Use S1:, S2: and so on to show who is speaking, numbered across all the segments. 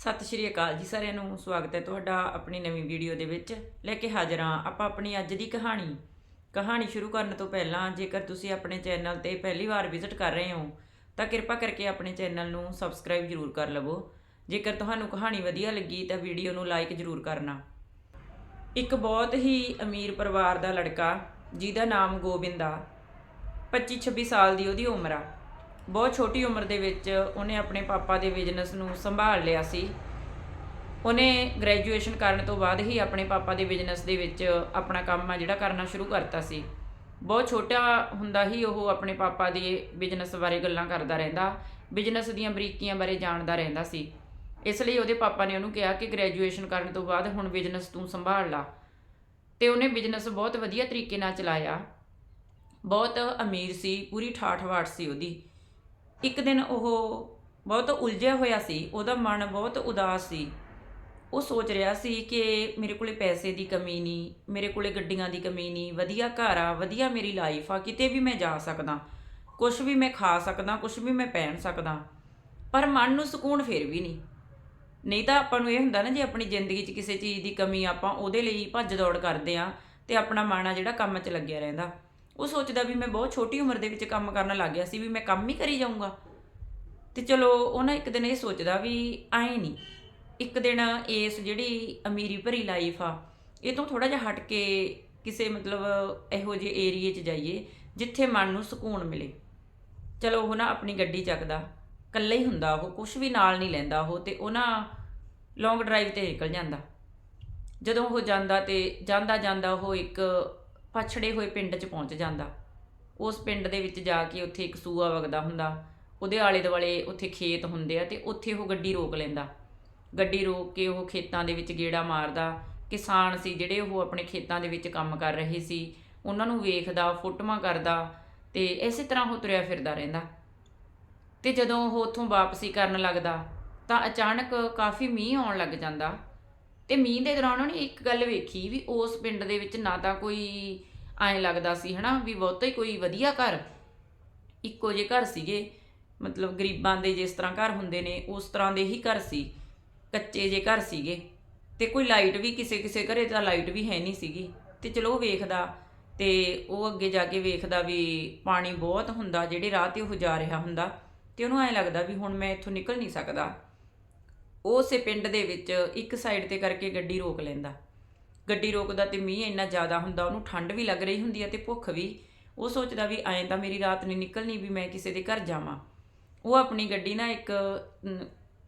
S1: ਸਤਿ ਸ਼੍ਰੀ ਅਕਾਲ ਜੀ ਸਾਰਿਆਂ ਨੂੰ, ਸਵਾਗਤ ਹੈ ਤੁਹਾਡਾ ਆਪਣੀ ਨਵੀਂ ਵੀਡੀਓ ਦੇ ਵਿੱਚ। ਲੈ ਕੇ ਹਾਜ਼ਰ ਹਾਂ ਆਪਾਂ ਆਪਣੀ ਅੱਜ ਦੀ ਕਹਾਣੀ। ਕਹਾਣੀ ਸ਼ੁਰੂ ਕਰਨ ਤੋਂ ਪਹਿਲਾਂ ਜੇਕਰ ਤੁਸੀਂ ਆਪਣੇ ਚੈਨਲ ਤੇ ਪਹਿਲੀ ਵਾਰ ਵਿਜ਼ਿਟ ਕਰ ਰਹੇ ਹੋ, ਤਾਂ ਕਿਰਪਾ ਕਰਕੇ ਆਪਣੇ ਚੈਨਲ ਨੂੰ ਸਬਸਕ੍ਰਾਈਬ ਜ਼ਰੂਰ ਕਰ ਲਵੋ। ਜੇਕਰ ਤੁਹਾਨੂੰ ਕਹਾਣੀ ਵਧੀਆ ਲੱਗੀ, ਤਾਂ ਵੀਡੀਓ ਨੂੰ ਲਾਈਕ ਜ਼ਰੂਰ ਕਰਨਾ। ਇੱਕ ਬਹੁਤ ਹੀ ਅਮੀਰ ਪਰਿਵਾਰ ਦਾ ਲੜਕਾ, ਜਿਹਦਾ ਨਾਮ ਗੋਬਿੰਦ ਆ 25-26 ਸਾਲ ਦੀ ਉਹਦੀ ਉਮਰ ਆ। ਬਹੁਤ ਛੋਟੀ ਉਮਰ ਦੇ ਵਿੱਚ ਉਹਨੇ ਆਪਣੇ ਪਾਪਾ ਦੇ ਬਿਜ਼ਨਸ ਨੂੰ ਸੰਭਾਲ ਲਿਆ ਸੀ। ਉਹਨੇ ਗ੍ਰੈਜੂਏਸ਼ਨ ਕਰਨ ਤੋਂ ਬਾਅਦ ਹੀ ਆਪਣੇ ਪਾਪਾ ਦੇ ਬਿਜ਼ਨਸ ਦੇ ਵਿੱਚ ਆਪਣਾ ਕੰਮ ਆ ਜਿਹੜਾ ਕਰਨਾ ਸ਼ੁਰੂ ਕਰਤਾ ਸੀ। ਬਹੁਤ ਛੋਟਾ ਹੁੰਦਾ ਹੀ ਉਹ ਆਪਣੇ ਪਾਪਾ ਦੇ ਬਿਜ਼ਨਸ ਬਾਰੇ ਗੱਲਾਂ ਕਰਦਾ ਰਹਿੰਦਾ ਬਿਜ਼ਨਸ ਦੀਆਂ ਬਰੀਕੀਆਂ ਬਾਰੇ ਜਾਣਦਾ ਰਹਿੰਦਾ ਸੀ। ਇਸ ਲਈ ਉਹਦੇ ਪਾਪਾ ਨੇ ਉਹਨੂੰ ਕਿਹਾ ਕਿ ਗ੍ਰੈਜੂਏਸ਼ਨ ਕਰਨ ਤੋਂ ਬਾਅਦ ਹੁਣ ਬਿਜ਼ਨਸ ਤੂੰ ਸੰਭਾਲ ਲਾ। ਤੇ ਉਹਨੇ ਬਿਜ਼ਨਸ ਬਹੁਤ ਵਧੀਆ ਤਰੀਕੇ ਨਾਲ ਚਲਾਇਆ। ਬਹੁਤ ਅਮੀਰ ਸੀ, ਪੂਰੀ ਠਾਠ-ਬਾਠ ਸੀ ਉਹਦੀ। ਇੱਕ ਦਿਨ ਉਹ ਬਹੁਤ ਉਲਝਿਆ ਹੋਇਆ ਸੀ, ਉਹਦਾ ਮਨ ਬਹੁਤ ਉਦਾਸ ਸੀ। ਉਹ ਸੋਚ ਰਿਹਾ ਸੀ ਕਿ ਮੇਰੇ ਕੋਲੇ ਪੈਸੇ ਦੀ ਕਮੀ ਨਹੀਂ, ਮੇਰੇ ਕੋਲੇ ਗੱਡੀਆਂ ਦੀ ਕਮੀ ਨਹੀਂ, ਵਧੀਆ ਘਰ ਆ, ਵਧੀਆ ਮੇਰੀ ਲਾਈਫ ਆ, ਕਿਤੇ ਵੀ ਮੈਂ ਜਾ ਸਕਦਾ ਕੁਝ ਵੀ ਮੈਂ ਖਾ ਸਕਦਾ ਕੁਝ ਵੀ ਮੈਂ ਪਹਿਨ ਸਕਦਾ, ਪਰ ਮਨ ਨੂੰ ਸਕੂਨ ਫੇਰ ਵੀ ਨਹੀਂ। ਨਹੀਂ ਤਾਂ ਆਪਾਂ ਨੂੰ ਇਹ ਹੁੰਦਾ ਨਾ, ਜੇ ਆਪਣੀ ਜ਼ਿੰਦਗੀ 'ਚ ਕਿਸੇ ਚੀਜ਼ ਦੀ ਕਮੀ ਆਪਾਂ ਉਹਦੇ ਲਈ ਭੱਜ ਦੌੜ ਕਰਦੇ ਆ ਤੇ ਆਪਣਾ ਮਨ ਆ ਜਿਹੜਾ ਕੰਮ 'ਚ ਲੱਗਿਆ ਰਹਿੰਦਾ। ਉਹ ਸੋਚਦਾ ਵੀ ਮੈਂ ਬਹੁਤ ਛੋਟੀ ਉਮਰ ਦੇ ਵਿੱਚ ਕੰਮ ਕਰਨ ਲੱਗ ਗਿਆ ਸੀ ਵੀ ਮੈਂ ਕੰਮ ਹੀ ਕਰੀ ਜਾਊਂਗਾ। ਤੇ ਚਲੋ ਉਹ ਨਾ ਇੱਕ ਦਿਨ ਇਹ ਸੋਚਦਾ ਵੀ ਐਂ ਨਹੀਂ ਇੱਕ ਦਿਨ ਇਸ ਜਿਹੜੀ ਅਮੀਰੀ ਭਰੀ ਲਾਈਫ ਆ, ਇਹ ਤੋਂ ਥੋੜਾ ਜਿਹਾ ਹਟ ਕੇ ਕਿਸੇ ਮਤਲਬ ਇਹੋ ਜਿਹੇ ਏਰੀਏ 'ਚ ਜਾਈਏ ਜਿੱਥੇ ਮਨ ਨੂੰ ਸਕੂਨ ਮਿਲੇ। ਚਲੋ ਉਹ ਨਾ ਆਪਣੀ ਗੱਡੀ ਚੱਕਦਾ, ਇਕੱਲਾ ਹੀ ਹੁੰਦਾ ਉਹ ਕੁਝ ਵੀ ਨਾਲ ਨਹੀਂ ਲੈਂਦਾ ਉਹ ਤੇ ਉਹ ਨਾ ਲੌਂਗ ਡਰਾਈਵ ਤੇ ਨਿਕਲ ਜਾਂਦਾ। ਜਦੋਂ ਉਹ ਜਾਂਦਾ ਤੇ ਜਾਂਦਾ ਜਾਂਦਾ ਉਹ ਇੱਕ ਪਛੜੇ ਹੋਏ ਪਿੰਡ 'ਚ ਪਹੁੰਚ ਜਾਂਦਾ। ਉਸ ਪਿੰਡ ਦੇ ਵਿੱਚ ਜਾ ਕੇ ਉੱਥੇ ਇੱਕ ਸੂਆ ਵਗਦਾ ਹੁੰਦਾ। ਉਹਦੇ ਆਲੇ ਦੁਆਲੇ ਉੱਥੇ ਖੇਤ ਹੁੰਦੇ ਆ ਤੇ ਉੱਥੇ ਉਹ ਗੱਡੀ ਰੋਕ ਲੈਂਦਾ। ਗੱਡੀ ਰੋਕ ਕੇ ਉਹ ਖੇਤਾਂ ਦੇ ਵਿੱਚ ਗੇੜਾ ਮਾਰਦਾ। ਕਿਸਾਨ ਸੀ ਜਿਹੜੇ ਉਹ ਆਪਣੇ ਖੇਤਾਂ ਦੇ ਵਿੱਚ ਕੰਮ ਕਰ ਰਹੇ ਸੀ। ਉਹਨਾਂ ਨੂੰ ਵੇਖਦਾ, ਫੋਟੋਆਂ ਕਰਦਾ ਤੇ ਇਸੇ ਤਰ੍ਹਾਂ ਉਹ ਤੁਰਿਆ ਫਿਰਦਾ ਰਹਿੰਦਾ। ਤੇ ਜਦੋਂ ਉਹ ਉੱਥੋਂ ਵਾਪਸੀ ਕਰਨ ਲੱਗਦਾ ਤਾਂ ਅਚਾਨਕ ਕਾਫੀ ਮੀਂਹ ਆਉਣ ਲੱਗ ਜਾਂਦਾ। ਤੇ ਮੀਂਹ ਦੇ ਦੌਰਾਨ ਉਹਨੇ ਇੱਕ ਗੱਲ ਵੇਖੀ ਵੀ ਉਸ ਪਿੰਡ ਦੇ ਵਿੱਚ ਨਾ ਤਾਂ ਕੋਈ ਐਂ ਲੱਗਦਾ ਸੀ, ਹਨਾ, ਵੀ ਬਹੁਤਾ ਹੀ ਕੋਈ ਵਧੀਆ ਘਰ, ਇੱਕੋ ਜਿਹੇ ਘਰ ਸੀਗੇ। ਮਤਲਬ ਗਰੀਬਾਂ ਦੇ ਜਿਸ ਤਰ੍ਹਾਂ ਘਰ ਹੁੰਦੇ ਨੇ, ਉਸ ਤਰ੍ਹਾਂ ਦੇ ਹੀ ਘਰ ਸੀ, ਕੱਚੇ ਜਿਹੇ ਘਰ ਸੀਗੇ। ਤੇ ਕੋਈ ਲਾਈਟ ਵੀ, ਕਿਸੇ ਕਿਸੇ ਘਰੇ ਤਾਂ ਲਾਈਟ ਵੀ ਹੈ ਨਹੀਂ ਸੀਗੀ। ਤੇ ਚਲੋ ਉਹ ਵੇਖਦਾ, ਤੇ ਉਹ ਅੱਗੇ ਜਾ ਕੇ ਵੇਖਦਾ ਵੀ ਪਾਣੀ ਬਹੁਤ ਹੁੰਦਾ, ਜਿਹੜੇ ਰਾਹ ਤੇ ਉਹ ਜਾ ਰਿਹਾ ਹੁੰਦਾ। ਤੇ ਉਹਨੂੰ ਐਂ ਲੱਗਦਾ ਵੀ ਹੁਣ ਮੈਂ ਇੱਥੋਂ ਨਿਕਲ ਨਹੀਂ ਸਕਦਾ। ਉਸੇ ਪਿੰਡ ਦੇ ਵਿੱਚ ਇੱਕ ਸਾਈਡ ਤੇ ਕਰਕੇ ਗੱਡੀ ਰੋਕ ਲੈਂਦਾ। ਗੱਡੀ ਰੋਕਦਾ ਤੇ ਮੀਂਹ ਇੰਨਾ ਜ਼ਿਆਦਾ ਹੁੰਦਾ, ਉਹਨੂੰ ਠੰਡ ਵੀ ਲੱਗ ਰਹੀ ਹੁੰਦੀ ਹੈ ਤੇ ਭੁੱਖ ਵੀ। ਉਹ ਸੋਚਦਾ ਵੀ ਐਂ ਤਾਂ ਮੇਰੀ ਰਾਤ ਨਹੀਂ ਨਿਕਲਣੀ ਵੀ ਮੈਂ ਕਿਸੇ ਦੇ ਘਰ ਜਾਵਾਂ। ਉਹ ਆਪਣੀ ਗੱਡੀ ਨਾ ਇੱਕ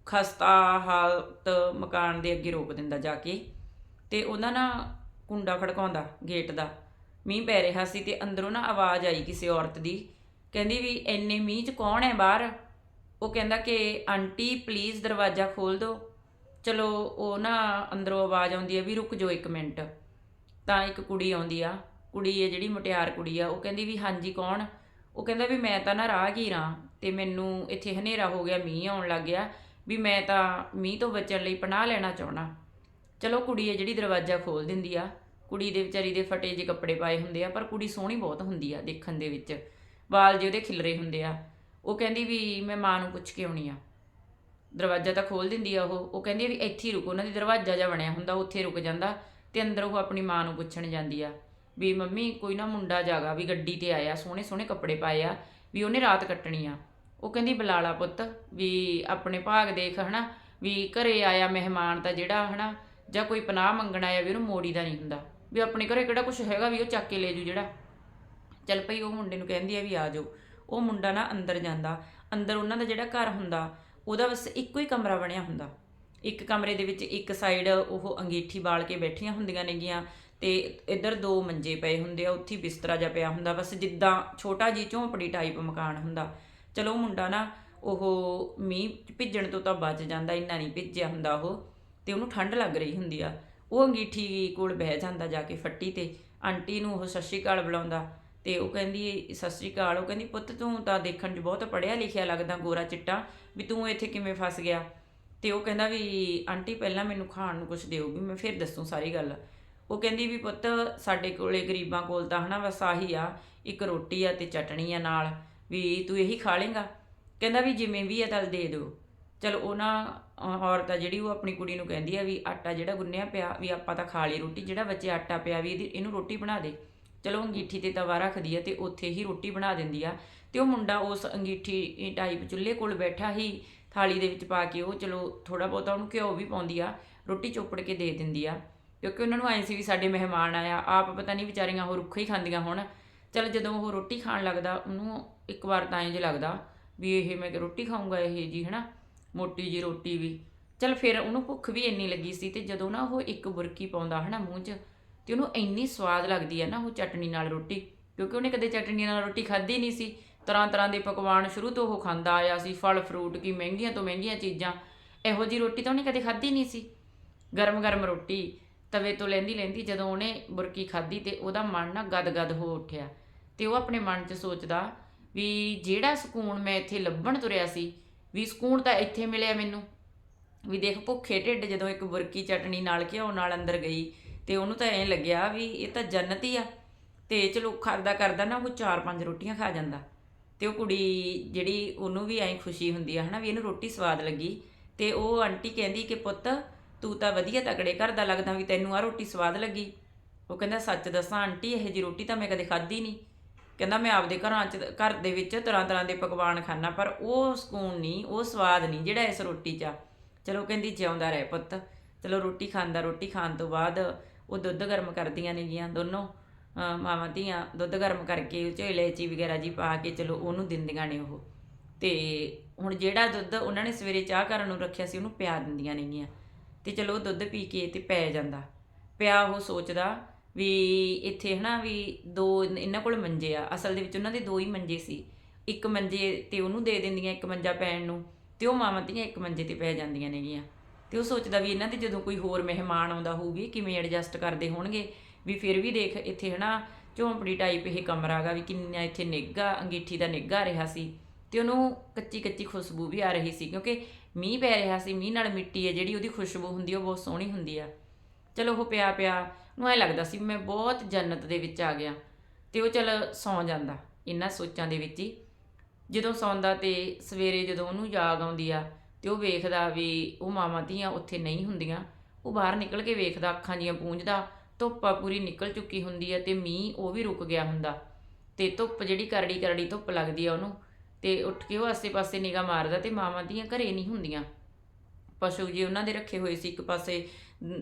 S1: ਖਸਤਾ ਹਾਲਤ ਮਕਾਨ ਦੇ ਅੱਗੇ ਰੋਕ ਦਿੰਦਾ ਜਾ ਕੇ ਤੇ ਉਹਦਾ ਨਾ ਕੁੰਡਾ ਖੜਕਾਉਂਦਾ ਗੇਟ ਦਾ। ਮੀਂਹ ਪੈ ਰਿਹਾ ਸੀ ਤੇ ਅੰਦਰੋਂ ਨਾ ਆਵਾਜ਼ ਆਈ ਕਿਸੇ ਔਰਤ ਦੀ, ਕਹਿੰਦੀ ਵੀ ਐਨੇ ਮੀਂਹ 'ਚ ਕੌਣ ਹੈ ਬਾਹਰ? ਉਹ ਕਹਿੰਦਾ ਕਿ ਆਂਟੀ ਪਲੀਜ਼ ਦਰਵਾਜ਼ਾ ਖੋਲ ਦਿਓ। ਚਲੋ ਉਹ ਨਾ ਅੰਦਰੋਂ ਆਵਾਜ਼ ਆਉਂਦੀ ਹੈ ਵੀ ਰੁਕ ਜਾਓ ਇੱਕ ਮਿੰਟ। ਤਾਂ ਇੱਕ ਕੁੜੀ ਆਉਂਦੀ ਆ। ਕੁੜੀ ਹੈ ਜਿਹੜੀ ਮੁਟਿਆਰ ਕੁੜੀ ਆ, ਉਹ ਕਹਿੰਦੀ ਵੀ ਹਾਂਜੀ, ਕੌਣ? ਉਹ ਕਹਿੰਦਾ ਵੀ ਮੈਂ ਤਾਂ ਨਾ ਰਾਹਗੀਰ ਹਾਂ ਤੇ ਮੈਨੂੰ ਇੱਥੇ ਹਨੇਰਾ ਹੋ ਗਿਆ, ਮੀਂਹ ਆਉਣ ਲੱਗ ਗਿਆ, ਵੀ ਮੈਂ ਤਾਂ ਮੀਂਹ ਤੋਂ ਬਚਣ ਲਈ ਪਨਾਹ ਲੈਣਾ ਚਾਹਣਾ ਚਲੋ ਕੁੜੀ ਹੈ ਜਿਹੜੀ ਦਰਵਾਜ਼ਾ ਖੋਲ ਦਿੰਦੀ ਆ, ਕੁੜੀ ਦੇ ਵਿਚਾਰੀ ਦੇ ਫਟੇ ਜਿਹੇ ਕੱਪੜੇ ਪਾਏ ਹੁੰਦੇ ਆ, ਪਰ ਕੁੜੀ ਸੋਹਣੀ ਬਹੁਤ ਹੁੰਦੀ ਆ ਦੇਖਣ ਦੇ ਵਿੱਚ। ਵਾਲ ਜੇ ਉਹਦੇ ਖਿਲਰੇ ਹੁੰਦੇ ਆ। ਉਹ ਕਹਿੰਦੀ ਵੀ ਮੈਂ ਮਾਂ ਨੂੰ ਪੁੱਛ ਕੇ ਆਉਣੀ ਆ। ਦਰਵਾਜ਼ਾ ਤਾਂ ਖੋਲ ਦਿੰਦੀ ਆ ਉਹ ਉਹ ਕਹਿੰਦੀ ਆ ਵੀ ਇੱਥੇ ਹੀ ਰੁਕੋ, ਉਹਨਾਂ ਦੀ ਦਰਵਾਜ਼ਾ ਜਿਹਾ ਬਣਿਆ ਹੁੰਦਾ, ਉੱਥੇ ਰੁਕ ਜਾਂਦਾ ਤੇ ਅੰਦਰ ਉਹ ਆਪਣੀ ਮਾਂ ਨੂੰ ਪੁੱਛਣ ਜਾਂਦੀ ਆ ਵੀ ਮੰਮੀ ਕੋਈ ਨਾ ਮੁੰਡਾ ਜਾਗਾ ਵੀ ਗੱਡੀ ਤੇ ਆਇਆ, ਸੋਹਣੇ ਸੋਹਣੇ ਕੱਪੜੇ ਪਾਏ ਆ, ਵੀ ਉਹਨੇ ਰਾਤ ਕੱਟਣੀ ਆ। ਉਹ ਕਹਿੰਦੀ ਬਲਾਲਾ ਪੁੱਤ, ਵੀ ਆਪਣੇ ਭਾਗ ਦੇਖ ਹਨਾ, ਵੀ ਘਰੇ ਆਇਆ ਮਹਿਮਾਨ ਤਾਂ ਜਿਹੜਾ ਹਨਾ, ਜਾਂ ਕੋਈ ਪਨਾਹ ਮੰਗਣ ਆਇਆ ਵੀ ਉਹਨੂੰ ਮੋੜੀ ਦਾ ਨਹੀਂ ਹੁੰਦਾ, ਵੀ ਆਪਣੇ ਘਰੇ ਕਿਹੜਾ ਕੁਝ ਹੈਗਾ ਵੀ ਉਹ ਚੱਕ ਕੇ ਲੈ ਜੂ ਜਿਹੜਾ। ਚੱਲ ਪਈ ਉਹ ਮੁੰਡੇ ਨੂੰ ਕਹਿੰਦੀ ਆ ਵੀ ਆ ਜਾਓ। ਉਹ ਮੁੰਡਾ ਨਾ ਅੰਦਰ ਜਾਂਦਾ, ਅੰਦਰ ਉਹਨਾਂ ਦਾ ਜਿਹੜਾ ਘਰ ਹੁੰਦਾ ਉਹਦਾ ਬਸ ਇੱਕੋ ਹੀ ਕਮਰਾ ਬਣਿਆ ਹੁੰਦਾ। ਇੱਕ ਕਮਰੇ ਦੇ ਵਿੱਚ ਇੱਕ ਸਾਈਡ ਉਹ ਅੰਗੀਠੀ ਬਾਲ ਕੇ ਬੈਠੀਆਂ ਹੁੰਦੀਆਂ ਨੇਗੀਆਂ ਤੇ ਇੱਧਰ ਦੋ ਮੰਜੇ ਪਏ ਹੁੰਦੇ ਆ, ਉੱਥੇ ਬਿਸਤਰਾ ਜਿਹਾ ਪਿਆ ਹੁੰਦਾ। ਬਸ ਜਿੱਦਾਂ ਛੋਟਾ ਜੀ ਝੌਂਪੜੀ ਟਾਈਪ ਮਕਾਨ ਹੁੰਦਾ। ਚਲੋ ਮੁੰਡਾ ਨਾ ਉਹ ਮੀਂਹ ਭਿੱਜਣ ਤੋਂ ਤਾਂ ਬਚ ਜਾਂਦਾ, ਇੰਨਾ ਨਹੀਂ ਭਿੱਜਿਆ ਹੁੰਦਾ ਉਹ ਤੇ ਉਹਨੂੰ ਠੰਡ ਲੱਗ ਰਹੀ ਹੁੰਦੀ ਆ। ਉਹ ਅੰਗੀਠੀ ਕੋਲ ਬਹਿ ਜਾਂਦਾ ਜਾ ਕੇ ਫੱਟੀ ਤੇ। ਆਂਟੀ ਨੂੰ ਉਹ ਸਤਿ ਸ਼੍ਰੀ ਅਕਾਲ ਬੁਲਾਉਂਦਾ। ਤੇ ਉਹ ਕਹਿੰਦੀ, ਸਤਿ ਸ਼੍ਰੀ ਅਕਾਲ। ਉਹ ਕਹਿੰਦੀ, ਪੁੱਤ, ਤੂੰ ਤਾਂ ਦੇਖਣ 'ਚ ਬਹੁਤ ਪੜ੍ਹਿਆ ਲਿਖਿਆ ਲੱਗਦਾ ਗੋਰਾ ਚਿੱਟਾ, ਵੀ ਤੂੰ ਇੱਥੇ ਕਿਵੇਂ ਫਸ ਗਿਆ? ਤੇ ਉਹ ਕਹਿੰਦਾ ਵੀ, ਆਂਟੀ, ਪਹਿਲਾਂ ਮੈਨੂੰ ਖਾਣ ਨੂੰ ਕੁਝ ਦਿਓ, ਵੀ ਮੈਂ ਫਿਰ ਦੱਸੂ ਸਾਰੀ ਗੱਲ। ਉਹ ਕਹਿੰਦੀ ਵੀ, ਪੁੱਤ, ਸਾਡੇ ਕੋਲੇ ਗਰੀਬਾਂ ਕੋਲ ਤਾਂ ਹਨਾ ਬਸ ਆਹੀ ਆ, ਇੱਕ ਰੋਟੀ ਆ ਤੇ ਚਟਣੀ ਆ ਨਾਲ, ਵੀ ਤੂੰ ਇਹੀ ਖਾ ਲੇਗਾ? ਕਹਿੰਦਾ ਵੀ, ਜਿਵੇਂ ਵੀ ਆ ਤਾਂ ਦੇ ਦਿਓ। ਚਲ ਉਹਨਾਂ ਔਰਤ ਆ ਜਿਹੜੀ, ਉਹ ਆਪਣੀ ਕੁੜੀ ਨੂੰ ਕਹਿੰਦੀ ਆ ਵੀ, ਆਟਾ ਜਿਹੜਾ ਗੁੰਨਿਆ ਪਿਆ, ਵੀ ਆਪਾਂ ਤਾਂ ਖਾ ਲਈ ਰੋਟੀ, ਜਿਹੜਾ ਬੱਚੇ ਆਟਾ ਪਿਆ, ਵੀ ਇਹਦੀ, ਇਹਨੂੰ ਰੋਟੀ ਬਣਾ ਦੇ। ਚਲੋ ਅੰਗੀਠੀ ਤੇ ਤਵਾ ਰੱਖਦੀ ਆ ਤੇ ਉੱਥੇ ਹੀ ਰੋਟੀ ਬਣਾ ਦਿੰਦੀ ਆ। ਤੇ ਉਹ ਮੁੰਡਾ ਉਸ ਅੰਗੀਠੀ ਟਾਈਪ ਚੁੱਲ੍ਹੇ ਕੋਲ ਬੈਠਾ ਹੀ ਥਾਲੀ ਦੇ ਵਿੱਚ ਪਾ ਕੇ ਉਹ ਚਲੋ ਥੋੜਾ ਬਹੁਤਾ ਉਹਨੂੰ ਘਿਓ ਵੀ ਪਾਉਂਦੀ ਆ, ਰੋਟੀ ਚੋਪੜ ਕੇ ਦੇ ਦਿੰਦੀ ਆ। ਕਿਉਂਕਿ ਉਹਨਾਂ ਨੂੰ ਐਂ ਸੀ ਵੀ ਸਾਡੇ ਮਹਿਮਾਨ ਆਇਆ, ਆਪ ਪਤਾ ਨਹੀਂ ਵਿਚਾਰੀਆਂ ਉਹ ਰੁੱਖੇ ਹੀ ਖਾਂਦੀਆਂ ਹੁਣ। ਚਲ ਜਦੋਂ ਉਹ ਰੋਟੀ ਖਾਣ ਲੱਗਦਾ, ਉਹਨੂੰ ਇੱਕ ਵਾਰ ਤਾਂ ਇੰਜ ਲੱਗਦਾ ਵੀ ਇਹ ਮੈਂ ਕਿ ਰੋਟੀ ਖਾਊਂਗਾ ਇਹ ਜੀ, ਹਨਾ? ਮੋਟੀ ਜੀ ਰੋਟੀ ਵੀ। ਚਲ ਫਿਰ ਉਹਨੂੰ ਭੁੱਖ ਵੀ ਇੰਨੀ ਲੱਗੀ ਸੀ ਤੇ ਜਦੋਂ ਨਾ ਉਹ ਇੱਕ ਬੁਰਕੀ ਪਾਉਂਦਾ, ਹਨਾ, ਮੂੰਹ 'ਚ ਤੇ ਉਹਨੂੰ ਇੰਨੀ ਸਵਾਦ ਲੱਗਦੀ ਹੈ ਨਾ ਉਹ ਚਟਨੀ ਨਾਲ ਰੋਟੀ, ਕਿਉਂਕਿ ਉਹਨੇ ਕਦੇ ਚਟਨੀ ਨਾਲ ਰੋਟੀ ਖਾਧੀ ਨਹੀਂ ਸੀ। ਤਰ੍ਹਾਂ ਤਰ੍ਹਾਂ ਦੇ ਪਕਵਾਨ ਸ਼ੁਰੂ ਤੋਂ ਉਹ ਖਾਂਦਾ ਆਇਆ ਸੀ, ਫਲ ਫਰੂਟ ਕੀ ਮਹਿੰਗੀਆਂ ਤੋਂ ਮਹਿੰਗੀਆਂ ਚੀਜ਼ਾਂ। ਇਹੋ ਜੀ ਰੋਟੀ ਤਾਂ ਉਹਨੇ ਕਦੇ ਖਾਧੀ ਨਹੀਂ ਸੀ। ਗਰਮ ਗਰਮ ਰੋਟੀ, ਤਵੇ ਤੋਂ ਲੈਂਦੀ ਲੈਂਦੀ ਜਦੋਂ ਉਹਨੇ ਬੁਰਕੀ ਖਾਧੀ ਤੇ ਉਹਦਾ ਮਨ ਨਾ ਗਦਗਦ ਹੋ ਉੱਠਿਆ। ਤੇ ਉਹ ਆਪਣੇ ਮਨ 'ਚ ਸੋਚਦਾ ਵੀ ਜਿਹੜਾ ਸਕੂਨ ਮੈਂ ਇੱਥੇ ਲੱਭਣ ਤੁਰਿਆ ਸੀ, ਵੀ ਸਕੂਨ ਤਾਂ ਇੱਥੇ ਮਿਲਿਆ ਮੈਨੂੰ। ਵੀ ਦੇਖ ਭੁੱਖੇ ਢਿੱਡ ਜਦੋਂ ਇੱਕ ਬੁਰਕੀ ਚਟਣੀ ਨਾਲ ਘਿਓ ਨਾਲ ਅੰਦਰ ਗਈ ਤੇ ਉਹਨੂੰ ਤਾਂ ਐਂ ਲੱਗਿਆ ਵੀ ਇਹ ਤਾਂ ਜੰਨਤ ਹੀ ਆ। ਤੇ ਚਲੋ ਕਰਦਾ ਕਰਦਾ ਨਾ, ਉਹ ਚਾਰ ਪੰਜ ਰੋਟੀਆਂ ਖਾ ਜਾਂਦਾ। ਤੇ ਉਹ ਕੁੜੀ ਜਿਹੜੀ ਉਹਨੂੰ ਵੀ ਐਂ ਖੁਸ਼ੀ ਹੁੰਦੀ ਆ, ਹਨਾ, ਵੀ ਇਹਨੂੰ ਰੋਟੀ ਸਵਾਦ ਲੱਗੀ। ਤੇ ਉਹ ਆਂਟੀ ਕਹਿੰਦੀ ਕਿ ਪੁੱਤ, ਤੂੰ ਤਾਂ ਵਧੀਆ ਤਕੜੇ ਘਰ ਦਾ ਲੱਗਦਾ ਵੀ ਤੈਨੂੰ ਆ ਰੋਟੀ ਸਵਾਦ ਲੱਗੀ। ਉਹ ਕਹਿੰਦਾ, ਸੱਚ ਦੱਸਾਂ ਆਂਟੀ, ਇਹ ਜੀ ਰੋਟੀ ਤਾਂ ਮੈਂ ਕਦੇ ਖਾਧੀ ਨਹੀਂ। ਕਹਿੰਦਾ, ਮੈਂ ਆਪਦੇ ਘਰਾਂ 'ਚ, ਘਰ ਦੇ ਵਿੱਚ ਤਰ੍ਹਾਂ ਤਰ੍ਹਾਂ ਦੇ ਪਕਵਾਨ ਖਾਣਾ ਪਰ ਉਹ ਸਕੂਨ ਨਹੀਂ, ਉਹ ਸਵਾਦ ਨਹੀਂ ਜਿਹੜਾ ਇਸ ਰੋਟੀ 'ਚ ਆ। ਚਲੋ ਕਹਿੰਦੀ, ਜਿਉਂਦਾ ਰਹਿ ਪੁੱਤ। ਚਲੋ ਰੋਟੀ ਖਾਂਦਾ, ਰੋਟੀ ਖਾਣ ਤੋਂ ਬਾਅਦ ਉਹ ਦੁੱਧ ਗਰਮ ਕਰਦੀਆਂ ਨੇਗੀਆਂ ਦੋਨੋਂ। ਮਾਵਾਂ ਧੀਆਂ ਦੁੱਧ ਗਰਮ ਕਰਕੇ ਉਹ 'ਚ ਇਲਾਇਚੀ ਵਗੈਰਾ ਜੀ ਪਾ ਕੇ ਚਲੋ ਉਹਨੂੰ ਦਿੰਦੀਆਂ ਨੇ ਉਹ। ਤੇ ਹੁਣ ਜਿਹੜਾ ਦੁੱਧ ਉਹਨਾਂ ਨੇ ਸਵੇਰੇ ਚਾਹ ਕਰਨ ਨੂੰ ਰੱਖਿਆ ਸੀ ਉਹਨੂੰ ਪਿਆ ਦਿੰਦੀਆਂ ਨੇਗੀਆਂ। ਤੇ ਚਲੋ ਉਹ ਦੁੱਧ ਪੀ ਕੇ ਤੇ ਪੈ ਜਾਂਦਾ। ਪਿਆ ਉਹ ਸੋਚਦਾ ਵੀ ਇੱਥੇ ਹਨਾ ਵੀ ਦੋ ਇਹਨਾਂ ਕੋਲ ਮੰਜੇ ਆ। ਅਸਲ ਦੇ ਵਿੱਚ ਉਹਨਾਂ ਦੇ ਦੋ ਹੀ ਮੰਜੇ ਸੀ। ਇੱਕ ਮੰਜੇ ਤੇ ਉਹਨੂੰ ਦੇ ਦਿੰਦੀਆਂ, ਇੱਕ ਮੰਜਾ ਪੈਣ ਨੂੰ। ਤੇ ਉਹ ਮਾਵਾਂ ਧੀਆਂ ਇੱਕ ਮੰਜੇ ਤੇ ਪੈ ਜਾਂਦੀਆਂ ਨੇਗੀਆਂ। ਤੇ ਉਹ ਸੋਚਦਾ ਵੀ ਇਹਨਾਂ ਦੇ ਜਦੋਂ ਕੋਈ ਹੋਰ ਮਹਿਮਾਨ ਆਉਂਦਾ ਹੋਊਗੀ, ਕਿਵੇਂ ਐਡਜਸਟ ਕਰਦੇ ਹੋਣਗੇ? ਵੀ ਫਿਰ ਵੀ ਦੇਖ ਇੱਥੇ ਹਨਾ ਝੌਂਪੜੀ ਟਾਈਪ ਇਹ ਕਮਰਾ ਹੈਗਾ ਵੀ ਕਿੰਨਾ ਇੱਥੇ ਨਿੱਘਾ, ਅੰਗੀਠੀ ਦਾ ਨਿੱਘਾ ਰਿਹਾ ਸੀ। ਤੇ ਉਹਨੂੰ ਕੱਚੀ ਕੱਚੀ ਖੁਸ਼ਬੂ ਵੀ ਆ ਰਹੀ ਸੀ, ਕਿਉਂਕਿ ਮੀਂਹ ਪੈ ਰਿਹਾ ਸੀ, ਮੀਂਹ ਨਾਲ ਮਿੱਟੀ ਹੈ ਜਿਹੜੀ ਉਹਦੀ ਖੁਸ਼ਬੂ ਹੁੰਦੀ ਉਹ ਬਹੁਤ ਸੋਹਣੀ ਹੁੰਦੀ ਆ। ਚਲੋ ਉਹ ਪਿਆ ਪਿਆ ਨੂੰ ਐ ਲੱਗਦਾ ਸੀ ਮੈਂ ਬਹੁਤ ਜੰਨਤ ਦੇ ਵਿੱਚ ਆ ਗਿਆ ਤੇ ਉਹ ਚਲ ਸੌਂ ਜਾਂਦਾ, ਇਹਨਾਂ ਸੋਚਾਂ ਦੇ ਵਿੱਚ ਹੀ। ਜਦੋਂ ਸੌਂਦਾ ਤੇ ਸਵੇਰੇ ਜਦੋਂ ਉਹਨੂੰ ਜਾਗ ਆਉਂਦੀ ਆ ਤੇ ਉਹ ਵੇਖਦਾ ਵੀ ਉਹ ਮਾਵਾਂ ਧੀਆਂ ਉੱਥੇ ਨਹੀਂ ਹੁੰਦੀਆਂ। ਉਹ ਬਾਹਰ ਨਿਕਲ ਕੇ ਵੇਖਦਾ, ਅੱਖਾਂ ਜੀਆਂ ਪੂੰਝਦਾ, ਧੁੱਪ ਆ ਪੂਰੀ ਨਿਕਲ ਚੁੱਕੀ ਹੁੰਦੀ ਹੈ ਤੇ ਮੀਂਹ ਉਹ ਵੀ ਰੁਕ ਗਿਆ ਹੁੰਦਾ। ਤੇ ਧੁੱਪ ਜਿਹੜੀ ਕਰੜੀ ਕਰੜੀ ਧੁੱਪ ਲੱਗਦੀ ਆ ਉਹਨੂੰ, ਤੇ ਉੱਠ ਕੇ ਉਹ ਆਸੇ-ਪਾਸੇ ਨਿਗਾਹ ਮਾਰਦਾ ਤੇ ਮਾਵਾਂ ਧੀਆਂ ਘਰੇ ਨਹੀਂ ਹੁੰਦੀਆਂ। ਪਸ਼ੂ ਜੀ ਉਹਨਾਂ ਦੇ ਰੱਖੇ ਹੋਏ ਸੀ, ਇੱਕ ਪਾਸੇ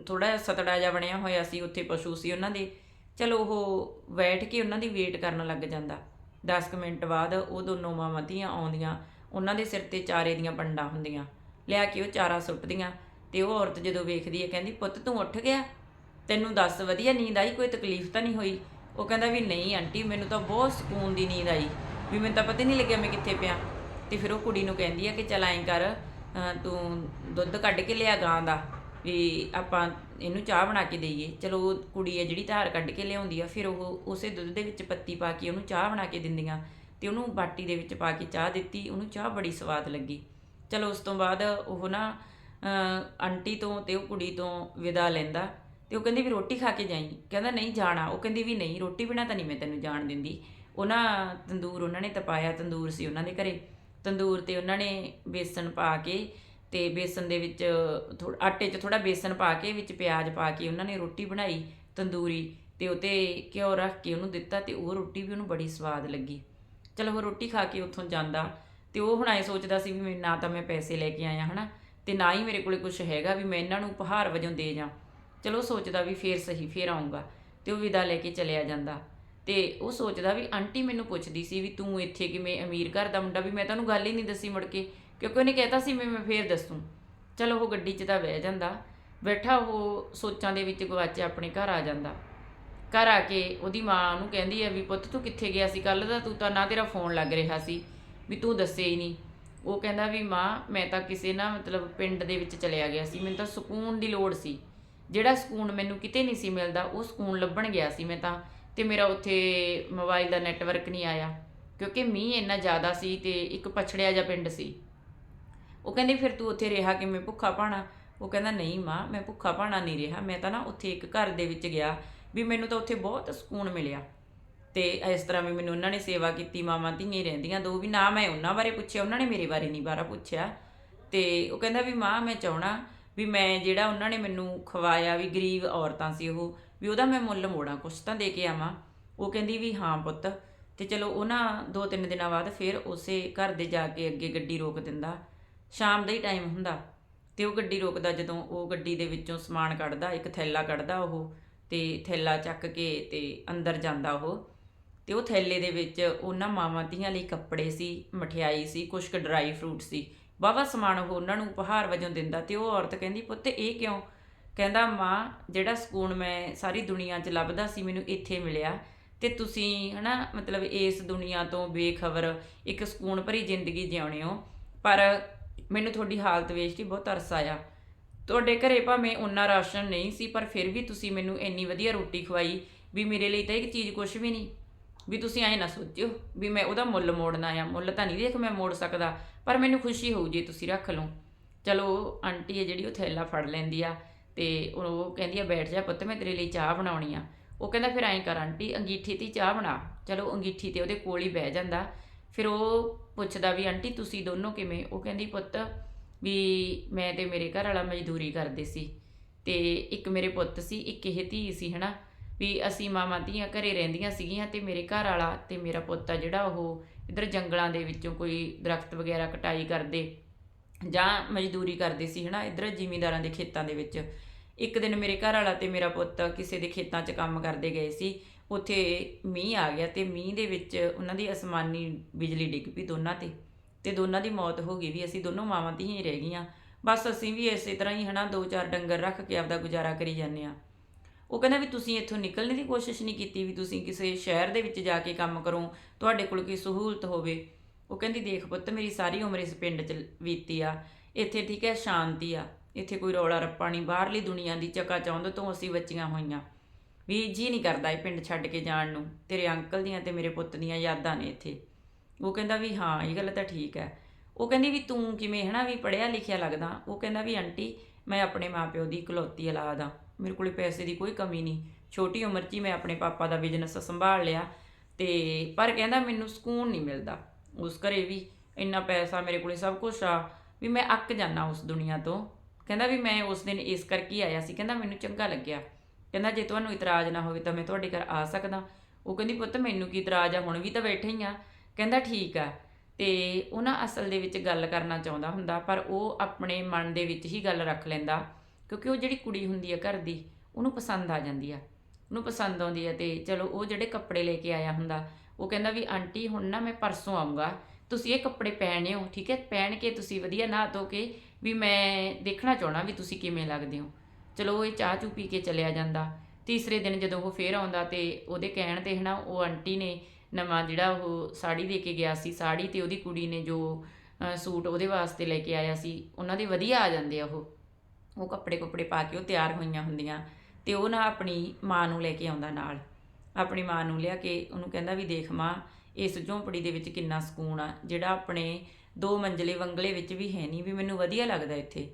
S1: ਥੋੜਾ ਸਤੜਾ ਜਿਹਾ ਬਣਿਆ ਹੋਇਆ ਸੀ, ਉੱਥੇ ਪਸ਼ੂ ਸੀ ਉਹਨਾਂ ਦੇ। ਚਲੋ ਉਹ ਬੈਠ ਕੇ ਉਹਨਾਂ ਦੀ ਵੇਟ ਕਰਨ ਲੱਗ ਜਾਂਦਾ। 10 ਕੁ ਮਿੰਟ ਬਾਅਦ ਉਹ ਦੋਨੋਂ ਮਾਵਾਂ ਧੀਆਂ ਆਉਂਦੀਆਂ। ਉਹਨਾਂ ਦੇ ਸਿਰ ਤੇ ਚਾਰੇ ਦੀਆਂ ਪੰਡਾਂ ਹੁੰਦੀਆਂ। ਲਿਆ ਕੇ ਉਹ ਚਾਰਾ ਸੁੱਟਦੀਆਂ ਤੇ ਉਹ ਔਰਤ ਜਦੋਂ ਵੇਖਦੀ ਹੈ, ਕਹਿੰਦੀ, ਪੁੱਤ, ਤੂੰ ਉੱਠ ਗਿਆ। ਤੈਨੂੰ ਦੱਸ ਵਧੀਆ ਨੀਂਦ ਆਈ? ਕੋਈ ਤਕਲੀਫ ਤਾਂ ਨਹੀਂ ਹੋਈ? ਉਹ ਕਹਿੰਦਾ ਵੀ, ਨਹੀਂ ਆਂਟੀ, ਮੈਨੂੰ ਤਾਂ ਬਹੁਤ ਸਕੂਨ ਦੀ ਨੀਂਦ ਆਈ। ਵੀ ਮੈਨੂੰ ਤਾਂ ਪਤਾ ਹੀ ਨਹੀਂ ਲੱਗਿਆ ਮੈਂ ਕਿੱਥੇ ਪਿਆ। ਤੇ ਫਿਰ ਉਹ ਕੁੜੀ ਨੂੰ ਕਹਿੰਦੀ ਆ ਕਿ, ਚੱਲ ਐਂ ਕਰ ਤੂੰ ਦੁੱਧ ਕੱਢ ਕੇ ਲਿਆ ਗਾਂ ਦਾ, ਵੀ ਆਪਾਂ ਇਹਨੂੰ ਚਾਹ ਬਣਾ ਕੇ ਦਈਏ। ਚਲੋ, ਉਹ ਕੁੜੀ ਹੈ ਜਿਹੜੀ ਧਾਰ ਕੱਢ ਕੇ ਲਿਆਉਂਦੀ ਆ, ਫਿਰ ਉਹ ਉਸੇ ਦੁੱਧ ਦੇ ਵਿੱਚ ਪੱਤੀ ਪਾ ਕੇ ਉਹਨੂੰ ਚਾਹ ਬਣਾ ਕੇ ਦਿੰਦੀਆਂ। ਤੇ ਉਹਨੂੰ ਬਾਟੀ ਦੇ ਵਿੱਚ ਪਾ ਕੇ ਚਾਹ ਦਿੱਤੀ, ਉਹਨੂੰ ਚਾਹ ਬੜੀ ਸਵਾਦ ਲੱਗੀ। ਚਲੋ ਉਸ ਤੋਂ ਬਾਅਦ ਉਹ ਨਾ ਆਂਟੀ ਤੋਂ ਤੇ ਉਹ ਕੁੜੀ ਤੋਂ ਵਿਦਾ ਲੈਂਦਾ ਤੇ ਉਹ ਕਹਿੰਦੀ ਵੀ ਰੋਟੀ ਖਾ ਕੇ ਜਾਈ। ਕਹਿੰਦਾ ਨਹੀਂ ਜਾਣਾ। ਉਹ ਕਹਿੰਦੀ ਵੀ ਨਹੀਂ, ਰੋਟੀ ਬਿਨਾ ਤਾਂ ਨਹੀਂ ਮੈਂ ਤੈਨੂੰ ਜਾਣ ਦਿੰਦੀ। ਉਹਨਾਂ ਤੰਦੂਰ ਉਹਨਾਂ ਨੇ ਤਪਾਇਆ, ਤੰਦੂਰ ਸੀ ਉਹਨਾਂ ਦੇ ਘਰੇ। ਤੰਦੂਰ ਤੇ ਉਹਨਾਂ ਨੇ ਬੇਸਣ ਪਾ ਕੇ ਤੇ ਬੇਸਣ ਦੇ ਵਿੱਚ ਥੋੜਾ ਆਟੇ 'ਚ ਥੋੜਾ ਬੇਸਣ ਪਾ ਕੇ ਵਿੱਚ ਪਿਆਜ਼ ਪਾ ਕੇ ਉਹਨਾਂ ਨੇ ਰੋਟੀ ਬਣਾਈ ਤੰਦੂਰੀ ਤੇ ਉਤੇ ਘਿਓ ਰੱਖ ਕੇ ਉਹਨੂੰ ਦਿੱਤਾ ਤੇ ਉਹ ਰੋਟੀ ਵੀ ਉਹਨੂੰ ਬੜੀ ਸਵਾਦ ਲੱਗੀ। ਚਲੋ ਉਹ ਰੋਟੀ ਖਾ ਕੇ ਉੱਥੋਂ ਜਾਂਦਾ ਤੇ ਉਹ ਹੁਣ ਐ ਸੋਚਦਾ ਸੀ ਵੀ ਮੈਂ ਨਾ ਤਾਂ ਮੈਂ ਪੈਸੇ ਲੈ ਕੇ ਆਇਆ ਹਨਾ, ਤੇ ਨਾ ਹੀ ਮੇਰੇ ਕੋਲੇ ਕੁਝ ਹੈਗਾ ਵੀ ਮੈਂ ਇਹਨਾਂ ਨੂੰ ਉਪਹਾਰ ਵਜੋਂ ਦੇ ਜਾਂ। ਚਲੋ ਸੋਚਦਾ ਵੀ ਫੇਰ ਸਹੀ, ਫੇਰ ਆਉਂਗਾ ਤੇ ਉਹ ਵਿਦਾ ਲੈ ਕੇ ਚਲਿਆ ਜਾਂਦਾ। ਤੇ ਉਹ ਸੋਚਦਾ ਵੀ ਆਂਟੀ ਮੈਨੂੰ ਪੁੱਛਦੀ ਸੀ ਵੀ ਤੂੰ ਇੱਥੇ ਕਿਵੇਂ ਅਮੀਰ ਘਰ ਦਾ ਮੁੰਡਾ, ਵੀ ਮੈਂ ਤੁਹਾਨੂੰ ਗੱਲ ਹੀ ਨਹੀਂ ਦੱਸੀ ਮੁੜ ਕੇ, ਕਿਉਂਕਿ ਉਹਨੇ ਕਹਿਤਾ ਸੀ ਮੈਂ ਮੈਂ ਫੇਰ ਦੱਸੂ। ਚਲੋ ਉਹ ਗੱਡੀ 'ਚ ਤਾਂ ਬਹਿ ਜਾਂਦਾ, ਬੈਠਾ ਉਹ ਸੋਚਾਂ ਦੇ ਵਿੱਚ ਗਵਾਚਿਆ ਆਪਣੇ ਘਰ ਆ ਜਾਂਦਾ। ਘਰ ਆ ਕੇ ਉਹਦੀ ਮਾਂ ਉਹਨੂੰ ਕਹਿੰਦੀ ਹੈ ਵੀ ਪੁੱਤ ਤੂੰ ਕਿੱਥੇ ਗਿਆ ਸੀ? ਕੱਲ ਦਾ ਤੂੰ ਤਾਂ ਨਾ ਤੇਰਾ ਫੋਨ ਲੱਗ ਰਿਹਾ ਸੀ ਵੀ ਤੂੰ ਦੱਸੇ ਹੀ ਨਹੀਂ। ਉਹ ਕਹਿੰਦਾ ਵੀ ਮਾਂ, ਮੈਂ ਤਾਂ ਕਿਸੇ ਨਾ ਮਤਲਬ ਪਿੰਡ ਦੇ ਵਿੱਚ ਚਲਿਆ ਗਿਆ ਸੀ। ਮੈਨੂੰ ਤਾਂ ਸਕੂਨ ਦੀ ਲੋੜ ਸੀ। ਜਿਹੜਾ ਸਕੂਨ ਮੈਨੂੰ ਕਿਤੇ ਨਹੀਂ ਸੀ ਮਿਲਦਾ, ਉਹ ਸਕੂਨ ਲੱਭਣ ਗਿਆ ਸੀ ਮੈਂ ਤਾਂ। ਤੇ ਮੇਰਾ ਉੱਥੇ ਮੋਬਾਈਲ ਦਾ ਨੈਟਵਰਕ ਨਹੀਂ ਆਇਆ। ਕਿਉਂਕਿ ਮੀਂਹ ਇੰਨਾ ਜ਼ਿਆਦਾ ਸੀ ਤੇ ਇੱਕ ਪਛੜਿਆ ਜਿਹਾ ਪਿੰਡ ਸੀ। ਉਹ ਕਹਿੰਦੀ, ਫਿਰ ਤੂੰ ਉੱਥੇ ਰਿਹਾ ਕਿਵੇਂ? ਭੁੱਖਾ ਭਾਣਾ? ਉਹ ਕਹਿੰਦਾ, ਨਹੀਂ ਮਾਂ, ਮੈਂ ਭੁੱਖਾ ਭਾਣਾ ਨਹੀਂ ਰਿਹਾ। ਮੈਂ ਤਾਂ ਨਾ ਉੱਥੇ ਇੱਕ ਘਰ ਦੇ ਵਿੱਚ ਗਿਆ। ਵੀ ਮੈਨੂੰ ਤਾਂ ਉੱਥੇ ਬਹੁਤ ਸਕੂਨ ਮਿਲਿਆ। ਤੇ ਇਸ ਤਰ੍ਹਾਂ ਵੀ ਮੈਨੂੰ ਉਹਨਾਂ ਨੇ ਸੇਵਾ ਕੀਤੀ, ਮਾਵਾਂ ਧੀਆਂ ਰਹਿੰਦੀਆਂ, ਦੋ ਵੀ ਨਾ ਮੈਂ ਉਹਨਾਂ ਬਾਰੇ ਪੁੱਛਿਆ, ਉਹਨਾਂ ਨੇ ਮੇਰੇ ਬਾਰੇ ਨਹੀਂ ਬਾਰਾ ਪੁੱਛਿਆ। ਤੇ ਉਹ ਕਹਿੰਦਾ ਵੀ ਮਾਂ, ਮੈਂ ਚਾਹਣਾ ਵੀ ਮੈਂ ਜਿਹੜਾ ਉਹਨਾਂ ਨੇ ਮੈਨੂੰ ਖਵਾਇਆ ਵੀ ਗਰੀਬ ਔਰਤਾਂ ਸੀ ਉਹ, ਵੀ ਉਹਦਾ ਮੈਂ ਮੁੱਲ ਮੋੜਾਂ, ਕੁਛ ਤਾਂ ਦੇ ਕੇ ਆਵਾਂ। ਉਹ ਕਹਿੰਦੀ ਵੀ ਹਾਂ ਪੁੱਤ, ਤੇ ਚਲੋ ਉਹਨਾਂ ਦੋ ਤਿੰਨ ਦਿਨਾਂ ਬਾਅਦ ਫਿਰ ਉਸੇ ਘਰ ਦੇ ਜਾ ਕੇ ਅੱਗੇ ਗੱਡੀ ਰੋਕ ਦਿੰਦਾ। ਸ਼ਾਮ ਦਾ ਹੀ ਟਾਈਮ ਹੁੰਦਾ, ਤੇ ਉਹ ਗੱਡੀ ਰੋਕਦਾ ਜਦੋਂ ਉਹ ਗੱਡੀ ਦੇ ਵਿੱਚੋਂ ਸਮਾਨ ਕੱਢਦਾ, ਇੱਕ ਥੈਲਾ ਕੱਢਦਾ ਉਹ। ਤੇ ਥੈਲਾ ਚੱਕ ਕੇ ਤੇ ਅੰਦਰ ਜਾਂਦਾ ਉਹ। ਤੇ ਉਹ ਥੈਲੇ ਦੇ ਵਿੱਚ ਉਹਨਾਂ ਮਾਵਾਂ ਧੀਆਂ ਲਈ ਕੱਪੜੇ ਸੀ, ਮਠਿਆਈ ਸੀ, ਕੁਛ ਕੁ ਡਰਾਈ ਫਰੂਟ ਸੀ। ਵਾਹਵਾ ਸਮਾਨ ਉਹ ਉਹਨਾਂ ਨੂੰ ਉਪਹਾਰ ਵਜੋਂ ਦਿੰਦਾ ਤੇ ਉਹ ਔਰਤ ਕਹਿੰਦੀ, ਪੁੱਤ, ਇਹ ਕਿਉਂ? ਕਹਿੰਦਾ, ਮਾਂ, ਜਿਹੜਾ ਸਕੂਨ ਮੈਂ ਸਾਰੀ ਦੁਨੀਆ 'ਚ ਲੱਭਦਾ ਸੀ, ਮੈਨੂੰ ਇੱਥੇ ਮਿਲਿਆ। ਤੇ ਤੁਸੀਂ ਹਨਾ, ਮਤਲਬ ਇਸ ਦੁਨੀਆ ਤੋਂ ਬੇਖਬਰ ਇੱਕ ਸਕੂਨ ਭਰੀ ਜ਼ਿੰਦਗੀ ਜਿਉਣੇ ਹੋ। ਪਰ ਮੈਨੂੰ ਤੁਹਾਡੀ ਹਾਲਤ ਵੇਖ ਕੇ ਬਹੁਤ ਤਰਸ ਆਇਆ। ਤੁਹਾਡੇ ਘਰੇ ਭਾਵੇਂ ਉਨਾ ਰਾਸ਼ਨ ਨਹੀਂ ਸੀ, ਪਰ ਫਿਰ ਵੀ ਤੁਸੀਂ ਮੈਨੂੰ ਇੰਨੀ ਵਧੀਆ ਰੋਟੀ ਖਵਾਈ ਵੀ ਮੇਰੇ ਲਈ ਤਾਂ ਇੱਕ ਚੀਜ਼ ਕੁਛ ਵੀ ਨਹੀਂ। ਵੀ ਤੁਸੀਂ ਐਂ ਨਾ ਸੋਚਿਓ ਵੀ ਮੈਂ ਉਹਦਾ ਮੁੱਲ ਮੋੜਨਾ ਆ ਮੁੱਲ ਤਾਂ ਨਹੀਂ ਦੇਖ ਮੈਂ ਮੋੜ ਸਕਦਾ, ਪਰ ਮੈਨੂੰ ਖੁਸ਼ੀ ਹੋਊ ਜੇ ਤੁਸੀਂ ਰੱਖ ਲਓ। ਚਲੋ ਆਂਟੀ ਹੈ ਜਿਹੜੀ ਉਹ ਥੈਲਾ ਫੜ ਲੈਂਦੀ ਆ ਤੇ ਉਹ ਕਹਿੰਦੀ ਆ, ਬੈਠ ਜਾ ਪੁੱਤ, ਮੈਂ ਤੇਰੇ ਲਈ ਚਾਹ ਬਣਾਉਣੀ ਆ। ਉਹ ਕਹਿੰਦਾ, ਫਿਰ ਐਂ ਕਰ ਆਂਟੀ, ਅੰਗੀਠੀ ਤੇ ਹੀ ਚਾਹ ਬਣਾ। ਚਲੋ, ਅੰਗੀਠੀ ਤੇ ਉਹਦੇ ਕੋਲ ਹੀ ਬਹਿ ਜਾਂਦਾ। ਫਿਰ ਉਹ ਪੁੱਛਦਾ ਵੀ, ਆਂਟੀ, ਤੁਸੀਂ ਦੋਨੋਂ ਕਿਵੇਂ? ਉਹ ਕਹਿੰਦੀ, ਪੁੱਤ ਵੀ ਮੈਂ ਤੇ ਮੇਰੇ ਘਰ ਵਾਲਾ ਮਜ਼ਦੂਰੀ ਕਰਦੇ ਸੀ ਤੇ ਇੱਕ ਮੇਰੇ ਪੁੱਤ ਸੀ, ਇੱਕ ਇਹ ਧੀ ਸੀ, ਹਨਾ? ਵੀ ਅਸੀਂ ਮਾਮਾ ਧੀਆਂ ਘਰੇ ਰਹਿੰਦੀਆਂ ਸੀਗੀਆਂ ਤੇ ਮੇਰੇ ਘਰ ਵਾਲਾ ਤੇ ਮੇਰਾ ਪੁੱਤ ਆ ਜਿਹੜਾ ਉਹ ਇਧਰ ਜੰਗਲਾਂ ਦੇ ਵਿੱਚੋਂ ਕੋਈ ਦਰਖਤ ਵਗੈਰਾ ਕਟਾਈ ਕਰਦੇ ਜਾਂ ਮਜ਼ਦੂਰੀ ਕਰਦੇ ਸੀ, ਹਨਾ? ਇਧਰ ਜ਼ਿਮੀਂਦਾਰਾਂ ਦੇ ਖੇਤਾਂ ਦੇ ਵਿੱਚ। ਇੱਕ ਦਿਨ ਮੇਰੇ ਘਰ ਵਾਲਾ ਤੇ ਮੇਰਾ ਪੁੱਤ ਕਿਸੇ ਦੇ ਖੇਤਾਂ 'ਚ ਕੰਮ ਕਰਦੇ ਗਏ ਸੀ। ਉੱਥੇ ਮੀਂਹ ਆ ਗਿਆ ਤੇ ਮੀਂਹ ਦੇ ਵਿੱਚ ਉਹਨਾਂ ਦੀ ਅਸਮਾਨੀ ਬਿਜਲੀ ਡਿੱਗ ਪਈ ਦੋਨਾਂ ਤੇ। ਤੇ ਦੋਨਾਂ ਦੀ ਮੌਤ ਹੋ ਗਈ ਵੀ ਅਸੀਂ ਦੋਨੋਂ ਮਾਵਾਂ ਧੀਆਂ ਹੀ ਰਹਿ ਗਈਆਂ। ਬਸ ਅਸੀਂ ਵੀ ਇਸੇ ਤਰ੍ਹਾਂ ਹੀ ਹਨਾ, ਦੋ ਚਾਰ ਡੰਗਰ ਰੱਖ ਕੇ ਆਪਦਾ ਗੁਜ਼ਾਰਾ ਕਰੀ ਜਾਂਦੇ ਆ ਉਹ ਕਹਿੰਦਾ ਵੀ ਤੁਸੀਂ ਇੱਥੋਂ ਨਿਕਲਣ ਦੀ ਕੋਸ਼ਿਸ਼ ਨਹੀਂ ਕੀਤੀ ਵੀ ਤੁਸੀਂ ਕਿਸੇ ਸ਼ਹਿਰ ਦੇ ਵਿੱਚ ਜਾ ਕੇ ਕੰਮ ਕਰੋ, ਤੁਹਾਡੇ ਕੋਲ ਕੋਈ ਸਹੂਲਤ ਹੋਵੇ। ਉਹ ਕਹਿੰਦੀ, ਦੇਖ ਪੁੱਤ, ਮੇਰੀ ਸਾਰੀ ਉਮਰ ਇਸ ਪਿੰਡ 'ਚ ਬੀਤੀ ਆ। ਇੱਥੇ ਠੀਕ ਹੈ, ਸ਼ਾਂਤੀ ਆ। ਇੱਥੇ ਕੋਈ ਰੌਲਾ ਰੱਪਾ ਨਹੀਂ, ਬਾਹਰਲੀ ਦੁਨੀਆ ਦੀ ਚਕਾ ਚੌਂਦ ਤੋਂ, ਅਸੀਂ ਬੱਚੀਆਂ ਹੋਈਆਂ। ਵੀ ਜੀ ਨਹੀਂ ਕਰਦਾ ਇਹ ਪਿੰਡ ਛੱਡ ਕੇ ਜਾਣ ਨੂੰ। ਤੇਰੇ ਅੰਕਲ ਦੀਆਂ ਤੇ ਮੇਰੇ ਪੁੱਤ ਦੀਆਂ ਯਾਦਾਂ ਨੇ ਇੱਥੇ। ਉਹ ਕਹਿੰਦਾ ਵੀ ਹਾਂ, ਇਹ ਗੱਲ ਤਾਂ ਠੀਕ ਹੈ। ਉਹ ਕਹਿੰਦੀ ਵੀ ਤੂੰ ਕਿਵੇਂ ਹਨਾ ਵੀ ਪੜਿਆ ਲਿਖਿਆ ਲੱਗਦਾ। ਉਹ ਕਹਿੰਦਾ ਵੀ ਆਂਟੀ, ਮੈਂ ਆਪਣੇ ਮਾਪਿਓ ਦੀ ਇਕਲੌਤੀ ਔਲਾਦ ਆ ਮੇਰੇ ਕੋਲੇ ਪੈਸੇ ਦੀ ਕੋਈ ਕਮੀ ਨਹੀਂ। ਛੋਟੀ ਉਮਰ 'ਚ ਹੀ ਮੈਂ ਆਪਣੇ ਪਾਪਾ ਦਾ ਬਿਜ਼ਨਸ ਸੰਭਾਲ ਲਿਆ। ਤੇ ਪਰ ਕਹਿੰਦਾ ਮੈਨੂੰ ਸਕੂਨ ਨਹੀਂ ਮਿਲਦਾ। ਉਸ ਘਰੇ ਵੀ ਇੰਨਾ ਪੈਸਾ ਮੇਰੇ ਕੋਲੇ ਸਭ ਕੁਝ ਆ ਵੀ ਮੈਂ ਅੱਕ ਜਾਣਾ ਉਸ ਦੁਨੀਆ ਤੋਂ। ਕਹਿੰਦਾ ਵੀ ਮੈਂ ਉਸ ਦਿਨ ਇਸ ਕਰਕੇ ਹੀ ਆਇਆ ਸੀ। ਕਹਿੰਦਾ ਮੈਨੂੰ ਚੰਗਾ ਲੱਗਿਆ। ਕਹਿੰਦਾ ਜੇ ਤੁਹਾਨੂੰ ਇਤਰਾਜ਼ ਨਾ ਹੋਵੇ ਤਾਂ ਮੈਂ ਤੁਹਾਡੇ ਘਰ ਆ ਸਕਦਾ। ਉਹ ਕਹਿੰਦੀ, ਪੁੱਤ ਮੈਨੂੰ ਕੀ ਇਤਰਾਜ਼ ਆ? ਹੁਣ ਵੀ ਤਾਂ ਬੈਠੇ ਹੀ ਆ। ਕਹਿੰਦਾ ਠੀਕ ਆ। ਤੇ ਉਹ ਨਾ ਅਸਲ ਦੇ ਵਿੱਚ ਗੱਲ ਕਰਨਾ ਚਾਹੁੰਦਾ ਹੁੰਦਾ, ਪਰ ਉਹ ਆਪਣੇ ਮਨ ਦੇ ਵਿੱਚ ਹੀ ਗੱਲ ਰੱਖ ਲੈਂਦਾ, ਕਿਉਂਕਿ ਉਹ ਜਿਹੜੀ ਕੁੜੀ ਹੁੰਦੀ ਆ ਘਰ ਦੀ, ਉਹਨੂੰ ਪਸੰਦ ਆ ਜਾਂਦੀ ਆ। ਉਹਨੂੰ ਪਸੰਦ ਆਉਂਦੀ ਆ ਤੇ ਚਲੋ ਉਹ ਜਿਹੜੇ ਕੱਪੜੇ ਲੈ ਕੇ ਆਇਆ ਹੁੰਦਾ, ਉਹ ਕਹਿੰਦਾ ਵੀ, ਆਂਟੀ, ਹੁਣ ਨਾ ਮੈਂ ਪਰਸੋਂ ਆਉਂਗਾ ਤੁਸੀਂ ਇਹ ਕੱਪੜੇ ਪਹਿਨਿਓ ਠੀਕ ਹੈ? ਪਹਿਨ ਕੇ ਤੁਸੀਂ ਵਧੀਆ ਨਹਾ ਧੋ ਕੇ ਵੀ ਮੈਂ ਦੇਖਣਾ ਚਾਹਣਾ ਵੀ ਤੁਸੀਂ ਕਿਵੇਂ ਲੱਗਦੇ ਹੋ। ਚਲੋ ਉਹ ਇਹ ਚਾਹ ਚੂ ਪੀ ਕੇ ਚਲਿਆ ਜਾਂਦਾ। ਤੀਸਰੇ ਦਿਨ ਜਦੋਂ ਉਹ ਫੇਰ ਆਉਂਦਾ ਤੇ ਉਹਦੇ ਕਹਿਣ ਤੇ ਹਨਾ ਉਹ ਆਂਟੀ ਨੇ ਨਵਾਂ ਜਿਹੜਾ ਉਹ ਸਾੜੀ ਦੇ ਕੇ ਗਿਆ ਸੀ, ਸਾੜੀ ਤੇ ਉਹਦੀ ਕੁੜੀ ਨੇ ਜੋ ਸੂਟ ਉਹਦੇ ਵਾਸਤੇ ਲੈ ਕੇ ਆਇਆ ਸੀ, ਉਹਨਾਂ ਦੇ ਵਧੀਆ ਆ ਜਾਂਦੇ ਆ ਉਹ। ਉਹ ਕੱਪੜੇ ਕੁਪੜੇ ਪਾ ਕੇ ਉਹ ਤਿਆਰ ਹੋਈਆਂ ਹੁੰਦੀਆਂ ਤੇ ਉਹ ਨਾ ਆਪਣੀ ਮਾਂ ਨੂੰ ਲੈ ਕੇ ਆਉਂਦਾ ਨਾਲ। ਆਪਣੀ ਮਾਂ ਨੂੰ ਲਿਆ ਕੇ ਉਹਨੂੰ ਕਹਿੰਦਾ ਵੀ ਦੇਖ ਮਾਂ, ਇਸ ਝੌਂਪੜੀ ਦੇ ਵਿੱਚ ਕਿੰਨਾ ਸਕੂਨ ਆ, ਜਿਹੜਾ ਆਪਣੇ ਦੋ ਮੰਜ਼ਲੇ ਵੰਗਲੇ ਵਿੱਚ ਵੀ ਹੈ ਨਹੀਂ, ਵੀ ਮੈਨੂੰ ਵਧੀਆ ਲੱਗਦਾ ਇੱਥੇ।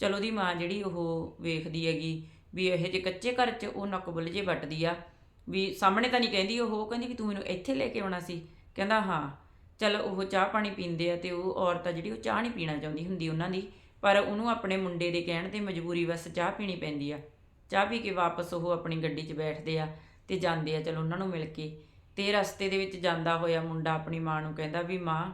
S1: ਚਲੋ ਉਹਦੀ ਮਾਂ ਜਿਹੜੀ ਉਹ ਵੇਖਦੀ ਹੈਗੀ ਵੀ ਇਹ ਜੇ ਕੱਚੇ ਘਰ 'ਚ ਉਹ ਨੱਕ ਬੁੱਲ ਜੇ ਵੱਟਦੀ ਆ ਵੀ ਸਾਹਮਣੇ ਤਾਂ ਨਹੀਂ ਕਹਿੰਦੀ, ਉਹ ਕਹਿੰਦੀ ਵੀ ਤੂੰ ਮੈਨੂੰ ਇੱਥੇ ਲੈ ਕੇ ਆਉਣਾ ਸੀ। ਕਹਿੰਦਾ, ਹਾਂ। ਚਲ ਉਹ ਚਾਹ ਪਾਣੀ ਪੀਂਦੇ ਆ ਤੇ ਉਹ ਔਰਤ ਆ ਜਿਹੜੀ ਉਹ ਚਾਹ ਨਹੀਂ ਪੀਣਾ ਚਾਹੁੰਦੀ ਹੁੰਦੀ ਉਹਨਾਂ ਦੀ। ਪਰ ਉਹਨੂੰ ਆਪਣੇ ਮੁੰਡੇ ਦੇ ਕਹਿਣ ਤੇ ਮਜਬੂਰੀ ਵਸ ਚਾਹ ਪੀਣੀ ਪੈਂਦੀ ਆ। ਚਾਹ ਪੀ ਕੇ ਵਾਪਸ ਉਹ ਆਪਣੀ ਗੱਡੀ 'ਚ ਬੈਠਦੇ ਆ ਤੇ ਜਾਂਦੇ ਆ, ਚਲੋ ਉਹਨਾਂ ਨੂੰ ਮਿਲ ਕੇ। ਤੇ ਰਸਤੇ ਦੇ ਵਿੱਚ ਜਾਂਦਾ ਹੋਇਆ ਮੁੰਡਾ ਆਪਣੀ ਮਾਂ ਨੂੰ ਕਹਿੰਦਾ ਵੀ, ਮਾਂ,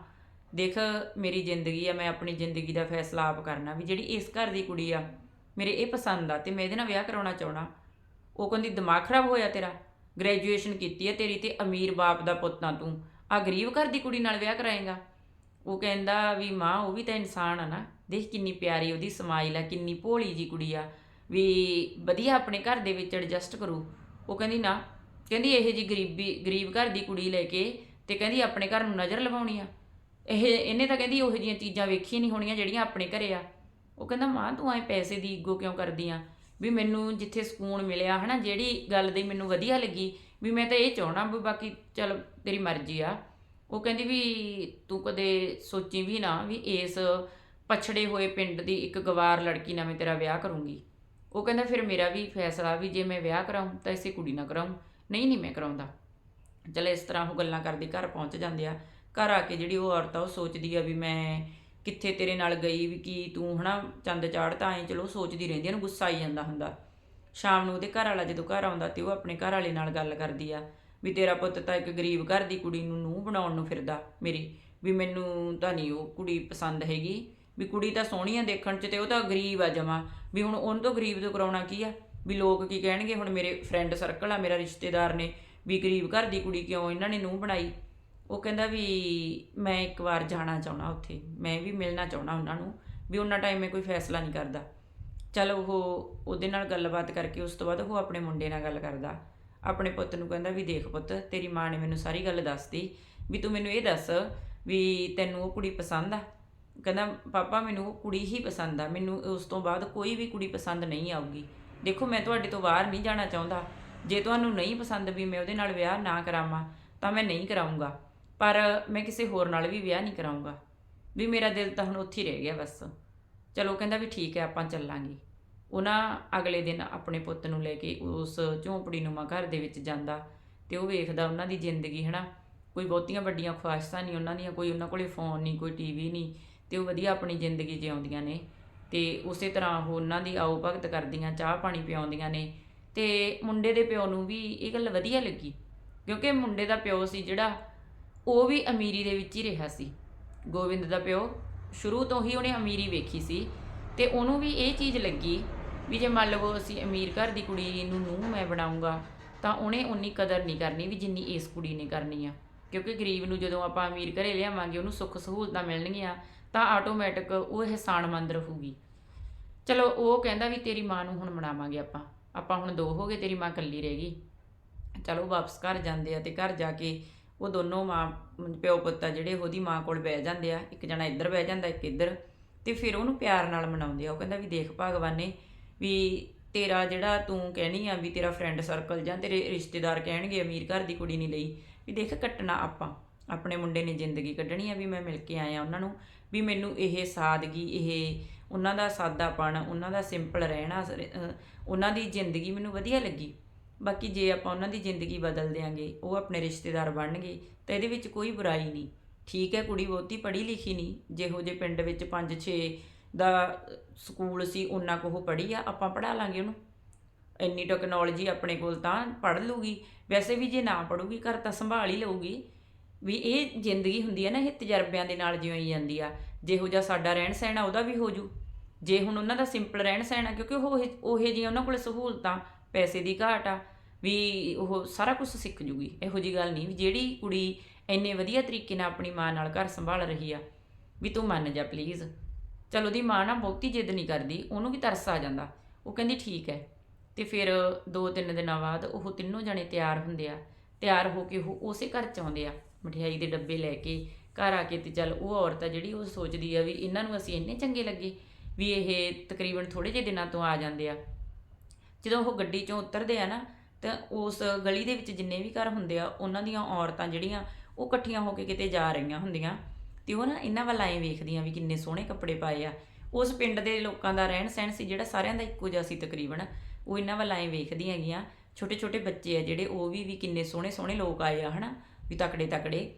S1: ਦੇਖ, ਮੇਰੀ ਜ਼ਿੰਦਗੀ ਆ, ਮੈਂ ਆਪਣੀ ਜ਼ਿੰਦਗੀ ਦਾ ਫੈਸਲਾ ਆਪ ਕਰਨਾ ਵੀ ਜਿਹੜੀ ਇਸ ਘਰ ਦੀ ਕੁੜੀ ਆ, ਮੇਰੇ ਇਹ ਪਸੰਦ ਆ ਤੇ ਮੈਂ ਇਹਦੇ ਨਾਲ ਵਿਆਹ ਕਰਾਉਣਾ ਚਾਹਣਾ ਉਹ ਕਹਿੰਦੀ, ਦਿਮਾਗ ਖਰਾਬ ਹੋਇਆ ਤੇਰਾ। ਗ੍ਰੈਜੂਏਸ਼ਨ ਕੀਤੀ ਹੈ ਤੇਰੀ ਤੇ ਅਮੀਰ ਬਾਪ ਦਾ ਪੁੱਤ ਆ ਤੂੰ। ਆ ਗਰੀਬ ਘਰ ਦੀ ਕੁੜੀ ਨਾਲ ਵਿਆਹ ਕਰਾਏਗਾ। ਉਹ ਕਹਿੰਦਾ ਵੀ ਮਾਂ, ਉਹ ਵੀ ਤਾਂ ਇਨਸਾਨ ਆ ਨਾ। ਦੇਖ ਕਿੰਨੀ ਪਿਆਰੀ ਉਹਦੀ ਸਮਾਈਲ ਆ, ਕਿੰਨੀ ਭੋਲੀ ਜੀ ਕੁੜੀ ਆ। ਵੀ ਵਧੀਆ ਆਪਣੇ ਘਰ ਦੇ ਵਿੱਚ ਐਡਜਸਟ ਕਰੂ। ਉਹ ਕਹਿੰਦੀ, ਨਾ। ਕਹਿੰਦੀ, ਇਹ ਜੀ ਗਰੀਬੀ, ਗਰੀਬ ਘਰ ਦੀ ਕੁੜੀ ਲੈ ਕੇ ਤੇ ਕਹਿੰਦੀ, ਆਪਣੇ ਘਰ ਨੂੰ ਨਜ਼ਰ ਲਵਾਉਣੀ ਆ। ਇਹ, ਇਹਨੇ ਤਾਂ ਕਹਿੰਦੀ, ਉਹੋ ਜਿਹੀਆਂ ਚੀਜ਼ਾਂ ਵੇਖੀਆਂ ਨਹੀਂ ਹੋਣੀਆਂ ਜਿਹੜੀਆਂ ਆਪਣੇ ਘਰੇ ਆ। ਉਹ ਕਹਿੰਦਾ, ਮਾਂ, ਤੂੰ ਐ ਪੈਸੇ ਦੀ ਇੱਗੋ ਕਿਉਂ ਕਰਦੀ ਆ? ਵੀ ਮੈਨੂੰ ਜਿੱਥੇ ਸਕੂਨ ਮਿਲਿਆ ਹਨਾ, ਜਿਹੜੀ ਗੱਲ ਦੀ ਮੈਨੂੰ ਵਧੀਆ ਲੱਗੀ, ਵੀ ਮੈਂ ਤਾਂ ਇਹ ਚਾਹਣਾ ਵੀ ਬਾਕੀ ਚਲ ਤੇਰੀ ਮਰਜ਼ੀ ਆ। ਉਹ ਕਹਿੰਦੀ ਵੀ ਤੂੰ ਕਦੇ ਸੋਚੀ ਵੀ ਨਾ ਵੀ ਇਸ ਪਛੜੇ ਹੋਏ ਪਿੰਡ ਦੀ ਇੱਕ ਗਵਾਰ ਲੜਕੀ ਨਾਲ ਮੈਂ ਤੇਰਾ ਵਿਆਹ ਕਰੂੰਗੀ। ਉਹ ਕਹਿੰਦਾ ਫਿਰ ਮੇਰਾ ਵੀ ਫੈਸਲਾ ਵੀ ਜੇ ਮੈਂ ਵਿਆਹ ਕਰਾਉਂ ਤਾਂ ਇਸੇ ਕੁੜੀ ਨਾਲ ਕਰਾਉਂ ਨਹੀਂ ਨਹੀਂ ਮੈਂ ਕਰਾਉਂਦਾ। ਚਲ ਇਸ ਤਰ੍ਹਾਂ ਉਹ ਗੱਲਾਂ ਕਰਦੀ, ਘਰ ਪਹੁੰਚ ਜਾਂਦੇ ਆ। ਘਰ ਆ ਕੇ ਜਿਹੜੀ ਉਹ ਔਰਤ ਆ, ਉਹ ਸੋਚਦੀ ਆ ਵੀ ਮੈਂ ਕਿੱਥੇ ਤੇਰੇ ਨਾਲ ਗਈ ਵੀ ਕੀ ਤੂੰ, ਹਨਾ, ਚੰਦ ਚਾੜਤਾ ਐ ਚਲੋ ਸੋਚਦੀ ਰਹਿੰਦੀ ਆ, ਉਹਨੂੰ ਗੁੱਸਾ ਆਈ ਜਾਂਦਾ ਹੁੰਦਾ। ਸ਼ਾਮ ਨੂੰ ਉਹਦੇ ਘਰ ਵਾਲਾ ਜਦੋਂ ਘਰ ਆਉਂਦਾ ਤੇ ਉਹ ਆਪਣੇ ਘਰ ਵਾਲੇ ਨਾਲ ਗੱਲ ਕਰਦੀ ਆ, ਵੀ ਤੇਰਾ ਪੁੱਤ ਤਾਂ ਇੱਕ ਗਰੀਬ ਘਰ ਦੀ ਕੁੜੀ ਨੂੰ ਨੂੰਹ ਬਣਾਉਣ ਨੂੰ ਫਿਰਦਾ ਮੇਰੀ, ਵੀ ਮੈਨੂੰ ਤਾਂ ਨਹੀਂ ਉਹ ਕੁੜੀ ਪਸੰਦ ਹੈਗੀ, ਵੀ ਕੁੜੀ ਤਾਂ ਸੋਹਣੀ ਆ ਦੇਖਣ 'ਚ ਤੇ ਉਹ ਤਾਂ ਗਰੀਬ ਆ ਜਮਾ, ਵੀ ਹੁਣ ਉਹਨੂੰ ਤੋਂ ਗਰੀਬ ਤੋਂ ਕਰਾਉਣਾ ਕੀ ਆ? ਵੀ ਲੋਕ ਕੀ ਕਹਿਣਗੇ, ਹੁਣ ਮੇਰੇ ਫਰੈਂਡ ਸਰਕਲ ਆ, ਮੇਰਾ ਰਿਸ਼ਤੇਦਾਰ ਨੇ, ਵੀ ਗਰੀਬ ਘਰ ਦੀ ਕੁੜੀ ਕਿਉਂ ਇਹਨਾਂ ਨੇ ਨੂੰਹ ਬਣਾਈ? ਉਹ ਕਹਿੰਦਾ ਵੀ ਮੈਂ ਇੱਕ ਵਾਰ ਜਾਣਾ ਚਾਹਣਾ ਉੱਥੇ, ਮੈਂ ਵੀ ਮਿਲਣਾ ਚਾਹਣਾ ਉਹਨਾਂ ਨੂੰ, ਵੀ ਉਹਨਾਂ ਟਾਈਮ ਮੈਂ ਕੋਈ ਫੈਸਲਾ ਨਹੀਂ ਕਰਦਾ। ਚਲ ਉਹ ਉਹਦੇ ਨਾਲ ਗੱਲਬਾਤ ਕਰਕੇ ਉਸ ਤੋਂ ਬਾਅਦ ਉਹ ਆਪਣੇ ਮੁੰਡੇ ਨਾਲ ਗੱਲ ਕਰਦਾ। ਆਪਣੇ ਪੁੱਤ ਨੂੰ ਕਹਿੰਦਾ ਵੀ ਦੇਖ ਪੁੱਤ, ਤੇਰੀ ਮਾਂ ਨੇ ਮੈਨੂੰ ਸਾਰੀ ਗੱਲ ਦੱਸਤੀ, ਵੀ ਤੂੰ ਮੈਨੂੰ ਇਹ ਦੱਸ ਵੀ ਤੈਨੂੰ ਉਹ ਕੁੜੀ ਪਸੰਦ ਆ। ਕਹਿੰਦਾ, ਪਾਪਾ, ਮੈਨੂੰ ਉਹ ਕੁੜੀ ਹੀ ਪਸੰਦ ਆ, ਮੈਨੂੰ ਉਸ ਤੋਂ ਬਾਅਦ ਕੋਈ ਵੀ ਕੁੜੀ ਪਸੰਦ ਨਹੀਂ ਆਊਗੀ। ਦੇਖੋ, ਮੈਂ ਤੁਹਾਡੇ ਤੋਂ ਬਾਹਰ ਨਹੀਂ ਜਾਣਾ ਚਾਹੁੰਦਾ। ਜੇ ਤੁਹਾਨੂੰ ਨਹੀਂ ਪਸੰਦ ਵੀ ਮੈਂ ਉਹਦੇ ਨਾਲ ਵਿਆਹ ਨਾ ਕਰਾਵਾਂ, ਤਾਂ ਮੈਂ ਨਹੀਂ ਕਰਾਉਂਗਾ ਪਰ ਮੈਂ ਕਿਸੇ ਹੋਰ ਨਾਲ ਵੀ ਵਿਆਹ ਨਹੀਂ ਕਰਾਉਂਗਾ ਵੀ ਮੇਰਾ ਦਿਲ ਤਾਂ ਹੁਣ ਉੱਥੇ ਹੀ ਰਹਿ ਗਿਆ ਬਸ। ਚਲੋ ਕਹਿੰਦਾ ਵੀ ਠੀਕ ਹੈ, ਆਪਾਂ ਚੱਲਾਂਗੇ। ਉਹਨਾਂ ਅਗਲੇ ਦਿਨ ਆਪਣੇ ਪੁੱਤ ਨੂੰ ਲੈ ਕੇ ਉਸ ਝੌਂਪੜੀ ਨੂੰਮਾ ਘਰ ਦੇ ਵਿੱਚ ਜਾਂਦਾ ਤੇ ਉਹ ਵੇਖਦਾ ਉਹਨਾਂ ਦੀ ਜ਼ਿੰਦਗੀ, ਹਨਾ। ਕੋਈ ਬਹੁਤੀਆਂ ਵੱਡੀਆਂ ਖੁਆਇਸ਼ਾਂ ਨਹੀਂ ਉਹਨਾਂ ਦੀਆਂ, ਕੋਈ ਉਹਨਾਂ ਕੋਲੇ ਫੋਨ ਨਹੀਂ, ਕੋਈ ਟੀਵੀ ਨਹੀਂ ਤੇ ਉਹ ਵਧੀਆ ਆਪਣੀ ਜ਼ਿੰਦਗੀ ਜਿਉਂਦੀਆਂ ਨੇ। ਤੇ ਉਸੇ ਤਰ੍ਹਾਂ ਉਹ ਉਹਨਾਂ ਦੀ ਆਓ ਭਗਤ ਕਰਦੀਆਂ, ਚਾਹ ਪਾਣੀ ਪਿਆਉਂਦੀਆਂ ਨੇ ਤੇ ਮੁੰਡੇ ਦੇ ਪਿਓ ਨੂੰ ਵੀ ਇਹ ਗੱਲ ਵਧੀਆ ਲੱਗੀ। ਕਿਉਂਕਿ ਮੁੰਡੇ ਦਾ ਪਿਓ ਸੀ ਜਿਹੜਾ ਉਹ ਵੀ ਅਮੀਰੀ ਦੇ ਵਿੱਚ ਹੀ ਰਿਹਾ ਸੀ। ਗੋਬਿੰਦ ਦਾ ਪਿਓ ਸ਼ੁਰੂ ਤੋਂ ਹੀ ਉਹਨੇ ਅਮੀਰੀ ਵੇਖੀ ਸੀ ਤੇ ਉਹਨੂੰ ਵੀ ਇਹ ਚੀਜ਼ ਲੱਗੀ ਵੀ ਜੇ ਮੰਨ ਲਵੋ ਅਸੀਂ ਅਮੀਰ ਘਰ ਦੀ ਕੁੜੀ ਨੂੰ ਨੂੰ ਮੈਂ ਬਣਾਉਂਗਾ, ਤਾਂ ਉਹਨੇ ਉਨੀ ਕਦਰ ਨਹੀਂ ਕਰਨੀ ਵੀ ਜਿੰਨੀ ਇਸ ਕੁੜੀ ਨੇ ਕਰਨੀ ਆ। ਕਿਉਂਕਿ ਗਰੀਬ ਨੂੰ ਜਦੋਂ ਆਪਾਂ ਅਮੀਰ ਘਰੇ ਲਿਆਵਾਂਗੇ, ਉਹਨੂੰ ਸੁੱਖ ਸਹੂਲਤਾਂ ਮਿਲਣਗੀਆਂ, ਤਾਂ ਆਟੋਮੈਟਿਕ ਉਹ ਇਹਸਾਨਮੰਦ ਰਹੂਗੀ। ਚਲੋ, ਉਹ ਕਹਿੰਦਾ ਵੀ ਤੇਰੀ ਮਾਂ ਨੂੰ ਹੁਣ ਮਨਾਵਾਂਗੇ ਆਪਾਂ। ਆਪਾਂ ਹੁਣ ਦੋ ਹੋ ਗਏ, ਤੇਰੀ ਮਾਂ ਇਕੱਲੀ ਰਹਿ ਗਈ। ਚਲੋ ਵਾਪਸ ਘਰ ਜਾਂਦੇ ਆ ਤੇ ਘਰ ਜਾ ਕੇ ਉਹ ਦੋਨੋਂ ਮਾਂ ਪਿਓ ਪੁੱਤ ਆ ਜਿਹੜੇ ਉਹਦੀ ਮਾਂ ਕੋਲ ਬਹਿ ਜਾਂਦੇ ਆ, ਇੱਕ ਜਣਾ ਇੱਧਰ ਬਹਿ ਜਾਂਦਾ, ਇੱਕ ਇੱਧਰ। ਤੇ ਫਿਰ ਉਹਨੂੰ ਪਿਆਰ ਨਾਲ ਮਨਾਉਂਦੇ ਆ। ਉਹ ਕਹਿੰਦਾ ਵੀ ਦੇਖ ਭਗਵਾਨੇ ਵੀ ਤੇਰਾ ਜਿਹੜਾ ਤੂੰ ਕਹਿਣੀ ਆ ਵੀ ਤੇਰਾ ਫਰੈਂਡ ਸਰਕਲ ਜਾਂ ਤੇਰੇ ਰਿਸ਼ਤੇਦਾਰ ਕਹਿਣਗੇ ਅਮੀਰ ਘਰ ਦੀ ਕੁੜੀ ਨਹੀਂ ਲਈ, ਵੀ ਦੇਖ ਕੱਟਣਾ ਆਪਾਂ। ਆਪਣੇ ਮੁੰਡੇ ਨੇ ਜ਼ਿੰਦਗੀ ਕੱਢਣੀ ਆ ਵੀ ਮੈਂ ਮਿਲ ਕੇ ਆਇਆ ਉਹਨਾਂ ਨੂੰ, ਵੀ ਮੈਨੂੰ ਇਹ ਸਾਦਗੀ, ਇਹ ਉਹਨਾਂ ਦਾ ਸਾਦਾਪਣ, ਉਹਨਾਂ ਦਾ ਸਿੰਪਲ ਰਹਿਣਾ ਉਹਨਾਂ ਦੀ ਜ਼ਿੰਦਗੀ ਮੈਨੂੰ ਵਧੀਆ ਲੱਗੀ। ਬਾਕੀ ਜੇ ਆਪਾਂ ਉਹਨਾਂ ਦੀ ਜ਼ਿੰਦਗੀ ਬਦਲ ਦਿਆਂਗੇ, ਉਹ ਆਪਣੇ ਰਿਸ਼ਤੇਦਾਰ ਬਣਨਗੇ, ਤਾਂ ਇਹਦੇ ਵਿੱਚ ਕੋਈ ਬੁਰਾਈ ਨਹੀਂ। ਠੀਕ ਹੈ, ਕੁੜੀ ਬਹੁਤੀ ਪੜ੍ਹੀ ਲਿਖੀ ਨਹੀਂ, ਜਿਹੋ ਜੇ ਪਿੰਡ ਵਿੱਚ 5-6 ਦਾ ਸਕੂਲ ਸੀ ਉਹਨਾਂ ਕੋ ਉਹ ਪੜ੍ਹੀ ਆ, ਆਪਾਂ ਪੜ੍ਹਾ ਲਾਂਗੇ ਉਹਨੂੰ। ਇੰਨੀ ਟੈਕਨੋਲੋਜੀ ਆਪਣੇ ਕੋਲ ਤਾਂ ਪੜ੍ਹ ਲੂਗੀ। ਵੈਸੇ ਵੀ ਜੇ ਨਾ ਪੜੂਗੀ ਘਰ ਤਾਂ ਸੰਭਾਲ ਹੀ ਲਊਗੀ। ਵੀ ਇਹ ਜ਼ਿੰਦਗੀ ਹੁੰਦੀ ਹੈ ਨਾ, ਇਹ ਤਜਰਬਿਆਂ ਦੇ ਨਾਲ ਜਿਉਂ ਹੀ ਜਾਂਦੀ ਆ। ਜਿਹੋ ਜਿਹਾ ਸਾਡਾ ਰਹਿਣ ਸਹਿਣ ਆ, ਉਹਦਾ ਵੀ ਹੋ ਜੂ। ਜੇ ਹੁਣ ਉਹਨਾਂ ਦਾ ਸਿੰਪਲ ਰਹਿਣ ਸਹਿਣ ਆ, ਕਿਉਂਕਿ ਉਹ ਉਹੇ ਜਿਹੀਆਂ ਉਹਨਾਂ ਕੋਲ ਸਹੂਲਤਾਂ ਪੈਸੇ ਦੀ ਘਾਟ ਆ, ਵੀ ਉਹ ਸਾਰਾ ਕੁਝ ਸਿੱਖ ਜੂਗੀ। ਇਹੋ ਜੀ ਗੱਲ ਨਹੀਂ ਵੀ ਜਿਹੜੀ ਕੁੜੀ ਇੰਨੇ ਵਧੀਆ ਤਰੀਕੇ ਨਾਲ ਆਪਣੀ ਮਾਂ ਨਾਲ ਘਰ ਸੰਭਾਲ ਰਹੀ ਆ, ਵੀ ਤੂੰ ਮੰਨ ਜਾ ਪਲੀਜ਼ ਚਲ ਉਹਦੀ ਮਾਂ ਨਾ ਬਹੁਤੀ ਜਿੱਦ ਨਹੀਂ ਕਰਦੀ, ਉਹਨੂੰ ਵੀ ਤਰਸ ਆ ਜਾਂਦਾ। ਉਹ ਕਹਿੰਦੀ ਠੀਕ ਹੈ। ਤੇ ਫਿਰ ਦੋ ਤਿੰਨ ਦਿਨਾਂ ਬਾਅਦ ਉਹ ਤਿੰਨੋਂ ਜਣੇ ਤਿਆਰ ਹੁੰਦੇ ਆ। ਤਿਆਰ ਹੋ ਕੇ ਉਹ ਉਸੇ ਘਰ ਚ ਆਉਂਦੇ ਆ, ਮਠਿਆਈ ਦੇ ਡੱਬੇ ਲੈ ਕੇ, ਘਰ ਆ ਕੇ ਤੇ ਚੱਲ ਉਹ ਔਰਤ ਆ ਜਿਹੜੀ ਉਹ ਸੋਚਦੀ ਆ ਵੀ ਇਹਨਾਂ ਨੂੰ ਅਸੀਂ ਇੰਨੇ ਚੰਗੇ ਲੱਗੇ, ਵੀ ਇਹ ਤਕਰੀਬਨ ਥੋੜੇ ਜਿਹੇ ਦਿਨਾਂ ਤੋਂ ਆ ਜਾਂਦੇ ਆ। ਜਦੋਂ ਉਹ ਗੱਡੀ ਚੋਂ ਉਤਰਦੇ ਆ ਨਾ, ਤਾਂ ਉਸ ਗਲੀ ਦੇ ਵਿੱਚ ਜਿੰਨੇ ਵੀ ਘਰ ਹੁੰਦੇ ਆ, ਉਹਨਾਂ ਦੀਆਂ ਔਰਤਾਂ ਜਿਹੜੀਆਂ, ਉਹ ਇਕੱਠੀਆਂ ਹੋ ਕੇ ਕਿਤੇ ਜਾ ਰਹੀਆਂ ਹੁੰਦੀਆਂ। ਤੇ ਉਹ ਨਾ ਇਹਨਾਂ ਵੱਲ ਐਂ ਵੇਖਦੀਆਂ ਵੀ ਕਿੰਨੇ ਸੋਹਣੇ ਕੱਪੜੇ ਪਾਏ ਆ। ਉਸ ਪਿੰਡ ਦੇ ਲੋਕਾਂ ਦਾ ਰਹਿਣ ਸਹਿਣ ਸੀ, ਜਿਹੜਾ ਸਾਰਿਆਂ ਦਾ ਇੱਕੋ ਜਿਹਾ ਸੀ ਤਕਰੀਬਨ। ਉਹ ਇਹਨਾਂ ਵੱਲ ਐਂ ਵੇਖਦੀਆਂ ਹੈਗੀਆਂ। ਛੋਟੇ ਛੋਟੇ ਬੱਚੇ ਆ ਜਿਹੜੇ, ਉਹ ਵੀ ਵੀ ਕਿੰਨੇ ਸੋਹਣੇ ਸੋਹਣੇ ਲੋਕ ਆਏ ਆ, ਹਨਾ, ਵੀ ਤਕੜੇ ਤਕੜੇ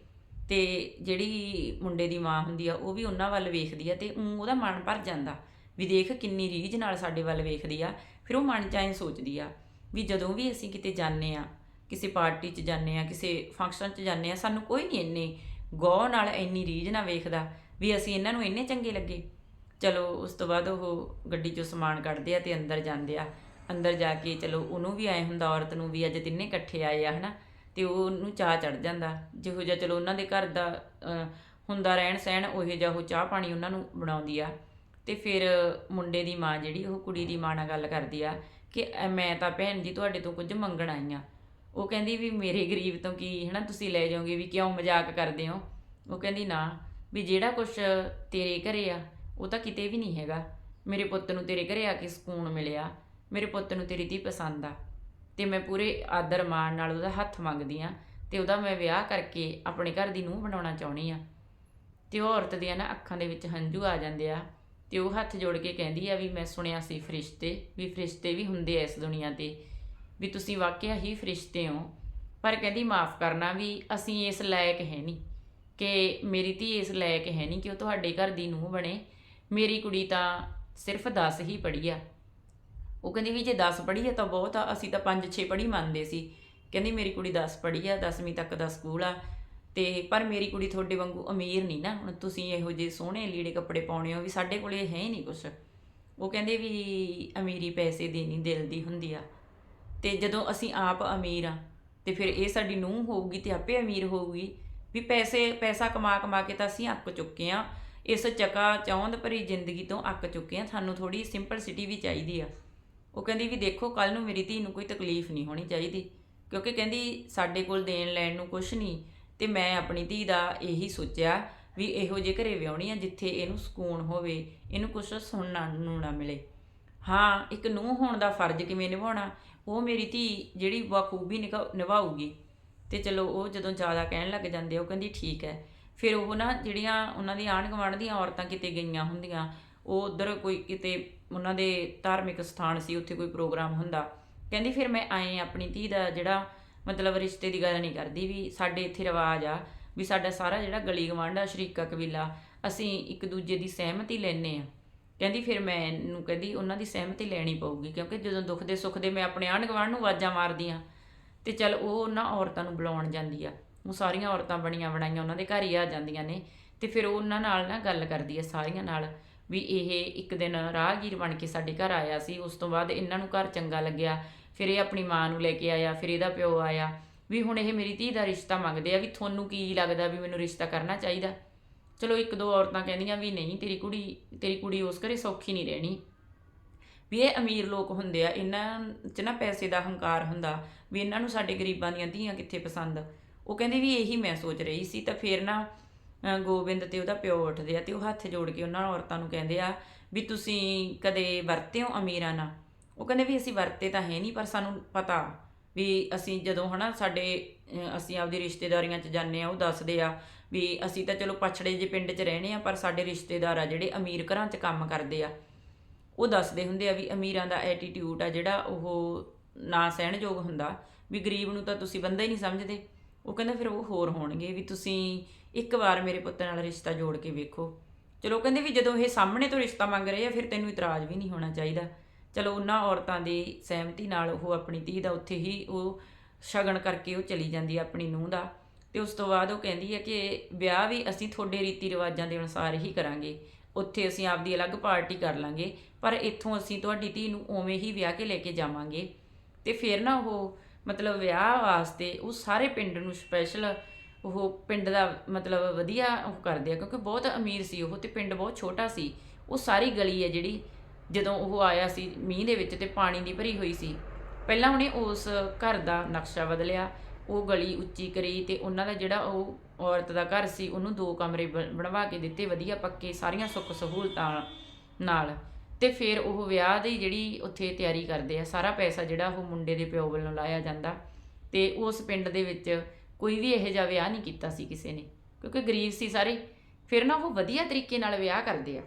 S1: ਤੇ ਜਿਹੜੀ ਮੁੰਡੇ ਦੀ ਮਾਂ ਹੁੰਦੀ ਆ, ਉਹ ਵੀ ਉਹਨਾਂ ਵੱਲ ਵੇਖਦੀ ਆ ਤੇ ਉਹਦਾ ਮਨ ਭਰ ਜਾਂਦਾ, ਵੀ ਦੇਖ ਕਿੰਨੀ ਰੀਝ ਨਾਲ ਸਾਡੇ ਵੱਲ ਵੇਖਦੀ ਆ। ਫਿਰ ਉਹ ਮਨ ਚ ਐਂ ਸੋਚਦੀ ਆ ਵੀ ਜਦੋਂ ਵੀ ਅਸੀਂ ਕਿਤੇ ਜਾਂਦੇ ਆ, ਕਿਸੇ ਪਾਰਟੀ 'ਚ ਜਾਂਦੇ ਆ, ਕਿਸੇ ਫੰਕਸ਼ਨ 'ਚ ਜਾਂਦੇ ਆ, ਸਾਨੂੰ ਕੋਈ ਨਹੀਂ ਇੰਨੇ ਗੌ ਨਾਲ ਇੰਨੀ ਰੀਝ ਨਾਲ ਵੇਖਦਾ ਵੀ ਅਸੀਂ ਇਹਨਾਂ ਨੂੰ ਇੰਨੇ ਚੰਗੇ ਲੱਗੇ। ਚਲੋ ਉਸ ਤੋਂ ਬਾਅਦ ਉਹ ਗੱਡੀ 'ਚੋਂ ਸਮਾਨ ਕੱਢਦੇ ਆ ਤੇ ਅੰਦਰ ਜਾਂਦੇ ਆ। ਅੰਦਰ ਜਾ ਕੇ ਚਲੋ ਉਹਨੂੰ ਵੀ ਆਏ ਹੁੰਦਾ ਔਰਤ ਨੂੰ ਵੀ ਅੱਜ ਤਿੰਨੇ ਇਕੱਠੇ ਆਏ ਆ, ਹਨਾ? ਤੇ ਉਹਨੂੰ ਚਾਹ ਚੜ ਜਾਂਦਾ। ਜਿਹੋ ਜਿਹਾ ਚਲੋ ਉਹਨਾਂ ਦੇ ਘਰ ਦਾ ਹੁੰਦਾ ਰਹਿਣ ਸਹਿਣ ਉਹੋ ਜਿਹਾ ਉਹ ਚਾਹ ਪਾਣੀ ਉਹਨਾਂ ਨੂੰ ਬਣਾਉਂਦੀ ਆ। ਤੇ ਫਿਰ ਮੁੰਡੇ ਦੀ ਮਾਂ ਜਿਹੜੀ, ਉਹ ਕੁੜੀ ਦੀ ਮਾਂ ਨਾਲ ਗੱਲ ਕਰਦੀ ਆ ਕਿ ਮੈਂ ਤਾਂ ਭੈਣ ਜੀ ਤੁਹਾਡੇ ਤੋਂ ਕੁਝ ਮੰਗਣ ਆਈ ਆ। ਉਹ ਕਹਿੰਦੀ ਵੀ, ਮੇਰੇ ਗਰੀਬ ਤੋਂ ਕੀ, ਹਨਾ, ਤੁਸੀਂ ਲੈ ਜਾਓਗੇ ਵੀ ਕਿਉਂ ਮਜ਼ਾਕ ਕਰਦੇ ਹੋ? ਉਹ ਕਹਿੰਦੀ, ਨਾ, ਵੀ ਜਿਹੜਾ ਕੁਝ ਤੇਰੇ ਘਰੇ ਆ, ਉਹ ਤਾਂ ਕਿਤੇ ਵੀ ਨਹੀਂ ਹੈਗਾ। ਮੇਰੇ ਪੁੱਤ ਨੂੰ ਤੇਰੇ ਘਰੇ ਆ ਕੇ ਸਕੂਨ ਮਿਲਿਆ। ਮੇਰੇ ਪੁੱਤ ਨੂੰ ਤੇਰੀ ਧੀ ਪਸੰਦ ਆ। ਤੇ ਮੈਂ ਪੂਰੇ ਆਦਰ ਮਾਣ ਨਾਲ ਉਹਦਾ ਹੱਥ ਮੰਗਦੀ ਆ ਤੇ ਉਹਦਾ ਮੈਂ ਵਿਆਹ ਕਰਕੇ ਆਪਣੇ ਘਰ ਦੀ ਨੂੰਹ ਬਣਾਉਣਾ ਚਾਹੁੰਦੀ ਆ। ਤੇ ਉਹ ਔਰਤ ਦੀਆਂ ਨਾ ਅੱਖਾਂ ਦੇ ਵਿੱਚ ਹੰਝੂ ਆ ਜਾਂਦੇ ਆ। ਤੇ ਉਹ ਹੱਥ ਜੋੜ ਕੇ ਕਹਿੰਦੀ ਆ ਵੀ ਮੈਂ ਸੁਣਿਆ ਸੀ ਫਰਿਸ਼ਤੇ, ਵੀ ਫਰਿਸ਼ਤੇ ਵੀ ਹੁੰਦੇ ਆ ਇਸ ਦੁਨੀਆ ਤੇ, ਵੀ ਤੁਸੀਂ ਵਾਕਿਆ ਹੀ ਫਰਿਸ਼ਤੇ ਹੋ। ਪਰ ਕਹਿੰਦੀ ਮਾਫ ਕਰਨਾ ਵੀ ਅਸੀਂ ਇਸ ਲਾਇਕ ਹੈ ਨਹੀਂ, ਕਿ ਮੇਰੀ ਧੀ ਇਸ ਲਾਇਕ ਹੈ ਨਹੀਂ ਕਿ ਉਹ ਤੁਹਾਡੇ ਘਰ ਦੀ ਨੂੰਹ ਬਣੇ। ਮੇਰੀ ਕੁੜੀ ਤਾਂ ਸਿਰਫ 10 ਹੀ ਪੜ੍ਹੀ ਆ। ਉਹ ਕਹਿੰਦੀ ਵੀ ਜੇ 10 ਪੜ੍ਹੀ ਆ ਤਾਂ ਬਹੁਤ ਆ, ਅਸੀਂ ਤਾਂ 5-6 ਪੜ੍ਹੀ ਮੰਨਦੇ ਸੀ। ਕਹਿੰਦੀ ਮੇਰੀ ਕੁੜੀ 10 ਪੜ੍ਹੀ ਆ 10ਵੀਂ ਤੱਕ ਦਾ ਸਕੂਲ ਆ ਤੇ ਪਰ ਮੇਰੀ ਕੁੜੀ ਤੁਹਾਡੇ ਵਾਂਗੂ ਅਮੀਰ ਨਹੀਂ ਨਾ। ਹੁਣ ਤੁਸੀਂ ਇਹੋ ਜਿਹੇ ਸੋਹਣੇ ਲੀੜੇ ਕੱਪੜੇ ਪਾਉਣੇ ਹੋ ਵੀ ਸਾਡੇ ਕੋਲੇ ਹੈ ਹੀ ਨਹੀਂ ਕੁਛ। ਉਹ ਕਹਿੰਦੇ ਵੀ ਅਮੀਰੀ ਪੈਸੇ ਦੀ ਨਹੀਂ, ਦਿਲ ਦੀ ਹੁੰਦੀ ਆ। ਤੇ ਜਦੋਂ ਅਸੀਂ ਆਪ ਅਮੀਰ ਆ, ਤੇ ਫਿਰ ਇਹ ਸਾਡੀ ਨੂੰਹ ਹੋਊਗੀ ਤੇ ਆਪੇ ਅਮੀਰ ਹੋਊਗੀ। ਵੀ ਪੈਸੇ, ਪੈਸਾ ਕਮਾ ਕਮਾ ਕੇ ਤਾਂ ਅਸੀਂ ਅੱਕ ਚੁੱਕੇ ਆ। ਇਸ ਚਕਾ ਚੌਂਦ ਭਰੀ ਜ਼ਿੰਦਗੀ ਤੋਂ ਅੱਕ ਚੁੱਕੇ ਆ। ਸਾਨੂੰ ਥੋੜੀ ਸਿੰਪਲ ਸਿਟੀ ਵੀ ਚਾਹੀਦੀ ਆ। ਉਹ ਕਹਿੰਦੀ ਵੀ ਦੇਖੋ ਕੱਲ ਨੂੰ ਮੇਰੀ ਧੀ ਨੂੰ ਕੋਈ ਤਕਲੀਫ ਨਹੀਂ ਹੋਣੀ ਚਾਹੀਦੀ। ਕਿਉਂਕਿ ਕਹਿੰਦੀ ਸਾਡੇ ਕੋਲ ਦੇਣ ਲੈਣ ਨੂੰ ਕੁਝ ਨਹੀਂ। ਤੇ ਮੈਂ ਆਪਣੀ ਧੀ ਦਾ ਇਹੀ ਸੋਚਿਆ ਵੀ ਇਹੋ ਜਿਹੇ ਘਰੇ ਵਿਆਹਣੀ ਆ ਜਿੱਥੇ ਇਹਨੂੰ ਸਕੂਨ ਹੋਵੇ, ਇਹਨੂੰ ਕੁਝ ਸੁਣਨਾ ਨੂੰ ਨਾ ਮਿਲੇ। ਹਾਂ, ਇੱਕ ਨੂੰਹ ਹੋਣ ਦਾ ਫਰਜ਼ ਕਿਵੇਂ ਨਿਭਾਉਣਾ? ਉਹ ਮੇਰੀ ਧੀ ਜਿਹੜੀ ਬਖੂਬੀ ਨਿਭਾ- ਨਿਭਾਊਗੀ। ਤੇ ਚਲੋ ਉਹ ਜਦੋਂ ਜ਼ਿਆਦਾ ਕਹਿਣ ਲੱਗ ਜਾਂਦੇ ਉਹ ਕਹਿੰਦੀ ਠੀਕ ਹੈ। ਫਿਰ ਉਹ ਨਾ ਜਿਹੜੀਆਂ ਉਹਨਾਂ ਦੀ ਆਂਢ ਗੁਆਂਢ ਦੀਆਂ ਔਰਤਾਂ ਕਿਤੇ ਗਈਆਂ ਹੁੰਦੀਆਂ, ਉਹ ਉਧਰ ਕੋਈ ਕਿਤੇ ਉਹਨਾਂ ਦੇ ਧਾਰਮਿਕ ਸਥਾਨ ਸੀ, ਉੱਥੇ ਕੋਈ ਪ੍ਰੋਗਰਾਮ ਹੁੰਦਾ। ਕਹਿੰਦੀ ਫਿਰ ਮੈਂ ਆਏ, ਆਪਣੀ ਧੀ ਦਾ ਜਿਹੜਾ ਮਤਲਬ ਰਿਸ਼ਤੇ ਦੀ ਗੱਲ ਨਹੀਂ ਕਰਦੀ ਵੀ ਸਾਡੇ ਇੱਥੇ ਰਿਵਾਜ ਆ, ਵੀ ਸਾਡਾ ਸਾਰਾ ਜਿਹੜਾ ਗਲੀ ਗਵਾਂਢ ਆ, ਸ਼ਰੀਕਾ ਕਬੀਲਾ, ਅਸੀਂ ਇੱਕ ਦੂਜੇ ਦੀ ਸਹਿਮਤੀ ਲੈਨੇ ਆ ਕਹਿੰਦੀ ਫਿਰ ਮੈਂ ਮੈਨੂੰ ਕਹਿੰਦੀ ਉਹਨਾਂ ਦੀ ਸਹਿਮਤੀ ਲੈਣੀ ਪਊਗੀ, ਕਿਉਂਕਿ ਜਦੋਂ ਦੁੱਖ ਦੇ ਸੁੱਖ ਦੇ ਮੈਂ ਆਪਣੇ ਆਂਢ ਗੁਆਂਢ ਨੂੰ ਆਵਾਜ਼ਾਂ ਮਾਰਦੀ ਆ ਤੇ ਚਲ ਉਹ ਉਹਨਾਂ ਔਰਤਾਂ ਨੂੰ ਬੁਲਾਉਣ ਜਾਂਦੀ ਆ। ਉਹ ਸਾਰੀਆਂ ਔਰਤਾਂ ਬਣੀਆਂ ਬਣਾਈਆਂ ਉਹਨਾਂ ਦੇ ਘਰ ਹੀ ਆ ਜਾਂਦੀਆਂ ਨੇ, ਤੇ ਫਿਰ ਉਹ ਉਹਨਾਂ ਨਾਲ ਨਾ ਗੱਲ ਕਰਦੀ ਆ ਸਾਰੀਆਂ ਨਾਲ, ਵੀ ਇਹ ਇੱਕ ਦਿਨ ਰਾਹਗੀਰ ਬਣ ਕੇ ਸਾਡੇ ਘਰ ਆਇਆ ਸੀ, ਉਸ ਤੋਂ ਬਾਅਦ ਇਹਨਾਂ ਨੂੰ ਘਰ ਚੰਗਾ ਲੱਗਿਆ ਫਿਰ ਇਹ ਆਪਣੀ ਮਾਂ ਨੂੰ ਲੈ ਕੇ ਆਇਆ, ਫਿਰ ਇਹਦਾ ਪਿਓ ਆਇਆ। ਵੀ ਹੁਣ ਇਹ ਮੇਰੀ ਧੀ ਦਾ ਰਿਸ਼ਤਾ ਮੰਗਦੇ ਆ ਵੀ ਤੁਹਾਨੂੰ ਕੀ ਲੱਗਦਾ ਵੀ ਮੈਨੂੰ ਰਿਸ਼ਤਾ ਕਰਨਾ ਚਾਹੀਦਾ? ਚਲੋ ਇੱਕ ਦੋ ਔਰਤਾਂ ਕਹਿੰਦੀਆਂ ਵੀ ਨਹੀਂ, ਤੇਰੀ ਕੁੜੀ ਤੇਰੀ ਕੁੜੀ ਉਸ ਘਰੇ ਸੌਖੀ ਨਹੀਂ ਰਹਿਣੀ। ਵੀ ਇਹ ਅਮੀਰ ਲੋਕ ਹੁੰਦੇ ਆ, ਇਹਨਾਂ 'ਚ ਨਾ ਪੈਸੇ ਦਾ ਹੰਕਾਰ ਹੁੰਦਾ ਵੀ ਇਹਨਾਂ ਨੂੰ ਸਾਡੇ ਗਰੀਬਾਂ ਦੀਆਂ ਧੀਆਂ ਕਿੱਥੇ ਪਸੰਦ? ਉਹ ਕਹਿੰਦੇ ਵੀ ਇਹੀ ਮੈਂ ਸੋਚ ਰਹੀ ਸੀ, ਤਾਂ ਫਿਰ ਨਾ ਗੋਬਿੰਦ ਤੇ ਉਹਦਾ ਪਿਓ ਉੱਠਦੇ ਆ ਤੇ ਉਹ ਹੱਥ ਜੋੜ ਕੇ ਉਹਨਾਂ ਔਰਤਾਂ ਨੂੰ ਕਹਿੰਦੇ ਆ ਵੀ ਤੁਸੀਂ ਕਦੇ ਵਰਤੇ ਹੋ ਅਮੀਰਾਂ ਨਾਲ? ਉਹ ਕਹਿੰਦੇ ਵੀ ਅਸੀਂ ਵਰਤੇ ਤਾਂ ਹੈ ਨਹੀਂ, ਪਰ ਸਾਨੂੰ ਪਤਾ ਵੀ ਅਸੀਂ ਜਦੋਂ ਹਨਾ ਸਾਡੇ ਅਸੀਂ ਆਪਦੀ ਰਿਸ਼ਤੇਦਾਰੀਆਂ 'ਚ ਜਾਂਦੇ ਆ ਉਹ ਦੱਸਦੇ ਆ ਵੀ ਅਸੀਂ ਤਾਂ ਚਲੋ ਪਛੜੇ ਜਿਹੇ ਪਿੰਡ 'ਚ ਰਹਿਣੇ ਆ ਪਰ ਸਾਡੇ ਰਿਸ਼ਤੇਦਾਰ ਆ ਜਿਹੜੇ ਅਮੀਰ ਘਰਾਂ 'ਚ ਕੰਮ ਕਰਦੇ ਆ। ਉਹ ਦੱਸਦੇ ਹੁੰਦੇ ਆ ਵੀ ਅਮੀਰਾਂ ਦਾ ਐਟੀਟਿਊਡ ਆ ਜਿਹੜਾ ਉਹ ਨਾ ਸਹਿਣਯੋਗ ਹੁੰਦਾ, ਵੀ ਗਰੀਬ ਨੂੰ ਤਾਂ ਤੁਸੀਂ ਬੰਦਾ ਹੀ ਨਹੀਂ ਸਮਝਦੇ। ਉਹ ਕਹਿੰਦਾ ਫਿਰ ਉਹ ਹੋਰ ਹੋਣਗੇ ਵੀ ਤੁਸੀਂ ਇੱਕ ਵਾਰ ਮੇਰੇ ਪੁੱਤ ਨਾਲ ਰਿਸ਼ਤਾ ਜੋੜ ਕੇ ਵੇਖੋ। ਚਲੋ ਕਹਿੰਦੇ ਵੀ ਜਦੋਂ ਇਹ ਸਾਹਮਣੇ ਤੋਂ ਰਿਸ਼ਤਾ ਮੰਗ ਰਹੇ ਆ, ਫਿਰ ਤੈਨੂੰ ਇਤਰਾਜ਼ ਵੀ ਨਹੀਂ ਹੋਣਾ ਚਾਹੀਦਾ। ਚਲੋ ਉਹਨਾਂ ਔਰਤਾਂ ਦੀ ਸਹਿਮਤੀ ਨਾਲ ਉਹ ਆਪਣੀ ਧੀ ਦਾ ਉੱਥੇ ਹੀ ਉਹ ਸ਼ਗਨ ਕਰਕੇ ਉਹ ਚਲੀ ਜਾਂਦੀ ਹੈ ਆਪਣੀ ਨੂੰਹ ਦਾ। ਤੇ ਉਸ ਤੋਂ ਬਾਅਦ ਉਹ ਕਹਿੰਦੀ ਹੈ ਕਿ ਵਿਆਹ ਵੀ ਅਸੀਂ ਤੁਹਾਡੇ ਰੀਤੀ ਰਿਵਾਜਾਂ ਦੇ ਅਨੁਸਾਰ ਹੀ ਕਰਾਂਗੇ। ਉੱਥੇ ਅਸੀਂ ਆਪਦੀ ਅਲੱਗ ਪਾਰਟੀ ਕਰ ਲਾਂਗੇ, ਪਰ ਇੱਥੋਂ ਅਸੀਂ ਤੁਹਾਡੀ ਧੀ ਨੂੰ ਉਵੇਂ ਹੀ ਵਿਆਹ ਕੇ ਲੈ ਕੇ ਜਾਵਾਂਗੇ। ਤੇ ਫਿਰ ਨਾ ਉਹ ਮਤਲਬ ਵਿਆਹ ਵਾਸਤੇ ਉਹ ਸਾਰੇ ਪਿੰਡ ਨੂੰ ਸਪੈਸ਼ਲ ਉਹ ਪਿੰਡ ਦਾ ਮਤਲਬ ਵਧੀਆ ਉਹ ਕਰਦੇ ਆ, ਕਿਉਂਕਿ ਬਹੁਤ ਅਮੀਰ ਸੀ ਉਹ ਤੇ ਪਿੰਡ ਬਹੁਤ ਛੋਟਾ ਸੀ। ਉਹ ਸਾਰੀ ਗਲੀ ਹੈ ਜਿਹੜੀ ਜਦੋਂ ਉਹ ਆਇਆ ਸੀ ਮੀਂਹ ਦੇ ਵਿੱਚ ਤੇ ਪਾਣੀ ਦੀ ਭਰੀ ਹੋਈ ਸੀ, ਪਹਿਲਾਂ ਉਹਨੇ ਉਸ ਘਰ ਦਾ ਨਕਸ਼ਾ ਬਦਲਿਆ, ਉਹ ਗਲੀ ਉੱਚੀ ਕਰੀ ਤੇ ਉਹਨਾਂ ਦਾ ਜਿਹੜਾ ਉਹ ਔਰਤ ਦਾ ਘਰ ਸੀ, ਉਹਨੂੰ ਦੋ ਕਮਰੇ ਬ- ਬਣਵਾ ਕੇ ਦਿੱਤੇ ਵਧੀਆ ਪੱਕੇ ਸਾਰੀਆਂ ਸੁੱਖ ਸਹੂਲਤਾਂ ਨਾਲ। ਤੇ ਫਿਰ ਉਹ ਵਿਆਹ ਦੀ ਜਿਹੜੀ ਉੱਥੇ ਤਿਆਰੀ ਕਰਦੇ ਆ, ਸਾਰਾ ਪੈਸਾ ਜਿਹੜਾ ਉਹ ਮੁੰਡੇ ਦੇ ਪਿਓ ਵੱਲੋਂ ਲਾਇਆ ਜਾਂਦਾ ਤੇ ਉਸ ਪਿੰਡ ਦੇ ਵਿੱਚ ਕੋਈ ਵੀ ਇਹੋ ਜਿਹਾ ਵਿਆਹ ਨਹੀਂ ਕੀਤਾ ਸੀ ਕਿਸੇ ਨੇ, ਕਿਉਂਕਿ ਗਰੀਬ ਸੀ ਸਾਰੇ, ਫਿਰ ਨਾ ਉਹ ਵਧੀਆ ਤਰੀਕੇ ਨਾਲ ਵਿਆਹ ਕਰਦੇ ਆ।